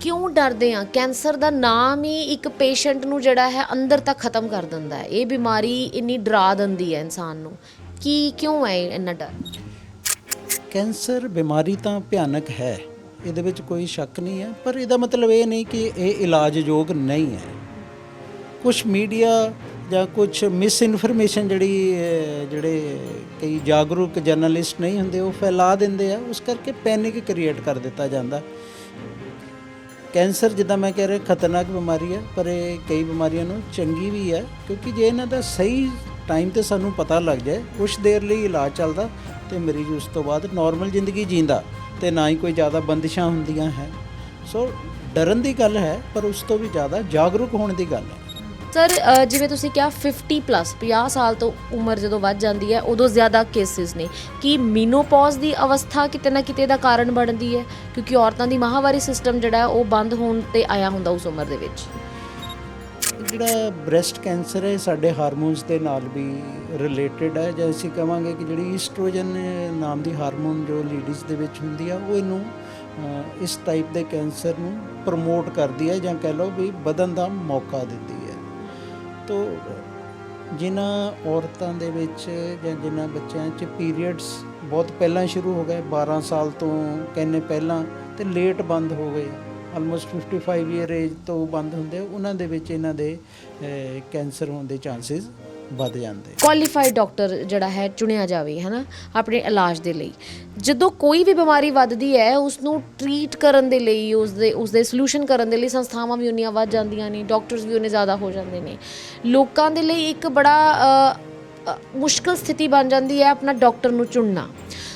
ਕਿਉਂ ਡਰਦੇ ਆ? ਕੈਂਸਰ ਦਾ ਨਾਮ ਹੀ ਇੱਕ ਪੇਸ਼ੈਂਟ ਨੂੰ ਜਿਹੜਾ ਹੈ ਅੰਦਰ ਤੱਕ ਖਤਮ ਕਰ ਦਿੰਦਾ ਹੈ। ਇਹ ਬਿਮਾਰੀ ਇੰਨੀ ਡਰਾ ਦਿੰਦੀ ਹੈ ਇਨਸਾਨ ਨੂੰ। ਕੀ, ਕਿਉਂ ਹੈ ਇੰਨਾ ਡਰ? ਕੈਂਸਰ ਬਿਮਾਰੀ ਤਾਂ ਭਿਆਨਕ ਹੈ। ਇਹਦੇ ਵਿੱਚ ਕੋਈ ਸ਼ੱਕ ਨਹੀਂ ਹੈ, ਪਰ ਇਹਦਾ ਮਤਲਬ ਇਹ ਨਹੀਂ ਕਿ ਇਹ ਇਲਾਜਯੋਗ ਨਹੀਂ ਹੈ। ਕੁਝ ਮੀਡੀਆ ਜਾਂ ਕੁਝ ਮਿਸ ਇਨਫੋਰਮੇਸ਼ਨ ਜਿਹੜੀ ਜਿਹੜੇ ਕਈ ਜਾਗਰੂਕ ਜਰਨਲਿਸਟ ਨਹੀਂ ਹੁੰਦੇ, ਉਹ ਫੈਲਾ ਦਿੰਦੇ ਆ। ਉਸ ਕਰਕੇ ਪੈਨਿਕ ਕ੍ਰੀਏਟ ਕਰ ਦਿੱਤਾ ਜਾਂਦਾ। ਕੈਂਸਰ ਜਿੱਦਾਂ ਮੈਂ ਕਹਿ ਰਿਹਾ, ਖਤਰਨਾਕ ਬਿਮਾਰੀ ਹੈ, ਪਰ ਇਹ ਕਈ ਬਿਮਾਰੀਆਂ ਨੂੰ ਚੰਗੀ ਵੀ ਹੈ, ਕਿਉਂਕਿ ਜੇ ਇਹਨਾਂ ਦਾ ਸਹੀ ਟਾਈਮ ਤੇ ਸਾਨੂੰ ਪਤਾ ਲੱਗ ਜਾਏ, ਕੁਛ ਦੇਰ ਲਈ ਇਲਾਜ ਚੱਲਦਾ ਤੇ ਮਰੀਜ਼ ਉਸ ਤੋਂ ਬਾਅਦ ਨਾਰਮਲ ਜ਼ਿੰਦਗੀ ਜੀਂਦਾ ਤੇ ਨਾ ਹੀ ਕੋਈ ਜ਼ਿਆਦਾ ਬੰਦਿਸ਼ਾਂ ਹੁੰਦੀਆਂ ਹੈ। ਸੋ ਡਰਨ ਦੀ ਗੱਲ ਹੈ, ਪਰ ਉਸ ਤੋਂ ਵੀ ਜ਼ਿਆਦਾ ਜਾਗਰੂਕ ਹੋਣ ਦੀ ਗੱਲ ਹੈ। ਸਰ ਜਿਵੇਂ ਤੁਸੀਂ ਕਿਹਾ 50 ਪਲੱਸ 50 ਸਾਲ ਤੋਂ ਉਮਰ ਜਦੋਂ ਵੱਧ ਜਾਂਦੀ ਹੈ, ਉਦੋਂ ਜ਼ਿਆਦਾ ਕੇਸਿਸ ਨੇ। ਕਿ ਮੀਨੋਪੌਜ਼ ਦੀ ਅਵਸਥਾ ਕਿਤੇ ਨਾ ਕਿਤੇ ਦਾ ਕਾਰਨ ਬਣਦੀ ਹੈ? ਕਿਉਂਕਿ ਔਰਤਾਂ ਦੀ ਮਾਹਵਾਰੀ ਸਿਸਟਮ ਜਿਹੜਾ ਉਹ ਬੰਦ ਹੋਣ ਤੇ ਆਇਆ ਹੁੰਦਾ ਉਸ ਉਮਰ ਦੇ ਵਿੱਚ। ਜਿਹੜਾ ਬ੍ਰੈਸਟ ਕੈਂਸਰ ਹੈ, ਸਾਡੇ ਹਾਰਮੋਨਸ ਦੇ ਨਾਲ ਵੀ ਰਿਲੇਟਡ ਹੈ। ਜੇ ਅਸੀਂ ਕਹਾਂਗੇ ਕਿ ਜਿਹੜੀ ਈਸਟ੍ਰੋਜਨ ਨਾਮ ਦੀ ਹਾਰਮੋਨ ਜੋ ਲੇਡੀਜ਼ ਦੇ ਵਿੱਚ ਹੁੰਦੀ ਆ, ਉਹ ਇਹਨੂੰ ਇਸ ਟਾਈਪ ਦੇ ਕੈਂਸਰ ਨੂੰ ਪ੍ਰਮੋਟ ਕਰਦੀ ਹੈ ਜਾਂ ਕਹਿ ਲਓ ਵੀ ਵਧਣ ਦਾ ਮੌਕਾ ਦਿੰਦੀ ਹੈ। ਤੋ ਜਿਨ੍ਹਾਂ ਔਰਤਾਂ ਦੇ ਵਿੱਚ ਜਾਂ ਜਿਨ੍ਹਾਂ ਬੱਚਿਆਂ 'ਚ ਪੀਰੀਅਡਸ ਬਹੁਤ ਪਹਿਲਾਂ ਸ਼ੁਰੂ ਹੋ ਗਏ 12 ਸਾਲ ਤੋਂ ਕਹਿੰਨੇ ਪਹਿਲਾਂ ਤੇ ਲੇਟ ਬੰਦ ਹੋ ਗਏ। ਆਲਮੋਸਟ 55 ਈਅਰ ਏਜ ਤੋਂ ਬੰਦ ਹੁੰਦੇ, ਉਹਨਾਂ ਦੇ ਵਿੱਚ ਇਹਨਾਂ ਦੇ ਕੈਂਸਰ ਹੋਣ ਦੇ ਚਾਂਸਸ ਵੱਧ ਜਾਂਦੇ ਕੁਆਲੀਫਾਈਡ ਡਾਕਟਰ ਜਿਹੜਾ ਹੈ ਚੁਣਿਆ ਜਾਵੇ ਹਨਾ ਆਪਣੇ ਇਲਾਜ ਦੇ ਲਈ। ਜਦੋਂ ਕੋਈ ਵੀ ਬਿਮਾਰੀ ਵੱਧਦੀ ਹੈ ਉਸ ਨੂੰ ਟਰੀਟ ਕਰਨ ਦੇ ਲਈ ਉਸ ਦੇ ਉਸ ਦੇ ਸੋਲੂਸ਼ਨ ਕਰਨ ਦੇ ਲਈ ਸੰਸਥਾਵਾਂ ਵੀ ਉਨੀਆਂ ਵੱਧ ਜਾਂਦੀਆਂ ਨੇ ਡਾਕਟਰਸ ਵੀ ਉਨੇ ਜ਼ਿਆਦਾ ਹੋ ਜਾਂਦੇ ਨੇ। ਲੋਕਾਂ ਦੇ ਲਈ ਇੱਕ ਬੜਾ ਅ, ਅ, ਮੁਸ਼ਕਲ ਸਥਿਤੀ ਬਣ ਜਾਂਦੀ ਹੈ ਆਪਣਾ ਡਾਕਟਰ ਨੂੰ ਚੁਣਨਾ।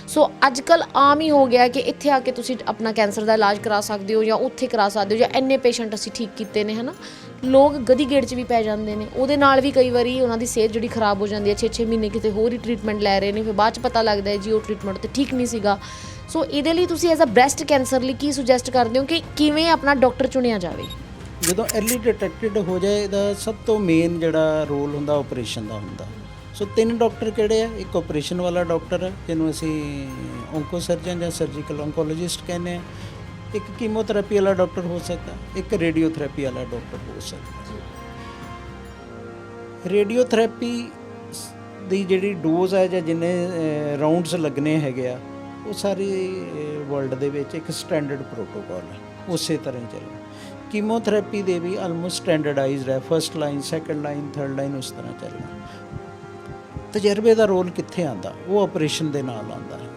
ਸੋ ਅੱਜ ਕੱਲ ਆਮ ਹੀ ਹੋ ਗਿਆ ਕਿ ਇੱਥੇ ਆ ਕੇ ਤੁਸੀਂ ਆਪਣਾ ਕੈਂਸਰ ਦਾ ਇਲਾਜ ਕਰਾ ਸਕਦੇ ਹੋ ਜਾਂ ਉੱਥੇ ਕਰਾ ਸਕਦੇ ਹੋ ਜਾਂ ਇੰਨੇ ਪੇਸ਼ੈਂਟ ਅਸੀਂ ਠੀਕ ਕੀਤੇ ਨੇ ਹਨਾ। ਲੋਕ ਗਦੀ ਗੇੜ 'ਚ ਵੀ ਪੈ ਜਾਂਦੇ ਨੇ। ਉਹਦੇ ਨਾਲ ਵੀ ਕਈ ਵਾਰੀ ਉਹਨਾਂ ਦੀ ਸਿਹਤ ਜਿਹੜੀ ਖਰਾਬ ਹੋ ਜਾਂਦੀ ਹੈ 6-6 ਮਹੀਨੇ ਕਿਤੇ ਹੋਰ ਹੀ ਟ੍ਰੀਟਮੈਂਟ ਲੈ ਰਹੇ ਨੇ, ਫਿਰ ਬਾਅਦ 'ਚ ਪਤਾ ਲੱਗਦਾ ਹੈ ਜੀ ਉਹ ਟ੍ਰੀਟਮੈਂਟ ਤੇ ਠੀਕ ਨਹੀਂ ਸੀਗਾ। ਸੋ ਇਹਦੇ ਲਈ ਤੁਸੀਂ ਐਜ਼ ਅ ਬ੍ਰੈਸਟ ਕੈਂਸਰ ਲਈ ਕੀ ਸੁਜੈਸਟ ਕਰਦੇ ਹੋ ਕਿ ਕਿਵੇਂ ਆਪਣਾ ਡਾਕਟਰ ਚੁਣਿਆ ਜਾਵੇ? ਜਦੋਂ ਅਰਲੀ ਡਿਟੈਕਟਡ ਹੋ ਜਾਏ, ਇਹਦਾ ਸਭ ਤੋਂ ਮੇਨ ਜਿਹੜਾ ਰੋਲ ਹੁੰਦਾ ਆਪਰੇਸ਼ਨ ਦਾ ਹੁੰਦਾ। ਸੋ ਤਿੰਨ ਡਾਕਟਰ ਕਿਹੜੇ ਆ? ਇੱਕ ਆਪਰੇਸ਼ਨ ਵਾਲਾ ਡਾਕਟਰ ਹੈ ਜਿਹਨੂੰ ਅਸੀਂ ਓਂਕੋ ਸਰਜਨ ਜਾਂ ਸਰਜੀਕਲ ਓਨਕੋਲੋਜਿਸਟ ਕਹਿੰਦੇ ਆ। ਇੱਕ ਕੀਮੋਥੈਰੇਪੀ ਵਾਲਾ ਡਾਕਟਰ ਹੋ ਸਕਦਾ, ਇੱਕ ਰੇਡੀਓਥੈਰੇਪੀ ਵਾਲਾ ਡਾਕਟਰ ਹੋ ਸਕਦਾ। ਰੇਡੀਓਥੈਰੇਪੀ ਦੀ ਜਿਹੜੀ ਡੋਜ਼ ਹੈ ਜਾਂ ਜਿੰਨੇ ਰਾਉਂਡਸ ਲੱਗਣੇ ਹੈਗੇ ਆ, ਉਹ ਸਾਰੀ ਵਰਲਡ ਦੇ ਵਿੱਚ ਇੱਕ ਸਟੈਂਡਰਡ ਪ੍ਰੋਟੋਕਾਲ ਹੈ ਉਸੇ ਤਰ੍ਹਾਂ ਹੀ ਚੱਲਣਾ ਕੀਮੋਥੈਰੇਪੀ ਦੇ ਵੀ ਆਲਮੋਸਟ ਸਟੈਂਡਰਡਾਈਜ਼ਡ ਹੈ first line second line third line ਉਸ ਤਰ੍ਹਾਂ ਚੱਲਣਾ ਤਜਰਬੇ ਦਾ ਰੋਲ ਕਿੱਥੇ ਆਂਦਾ ਉਹ ਆਪਰੇਸ਼ਨ ਦੇ ਨਾਲ ਆਂਦਾ ਹੈ।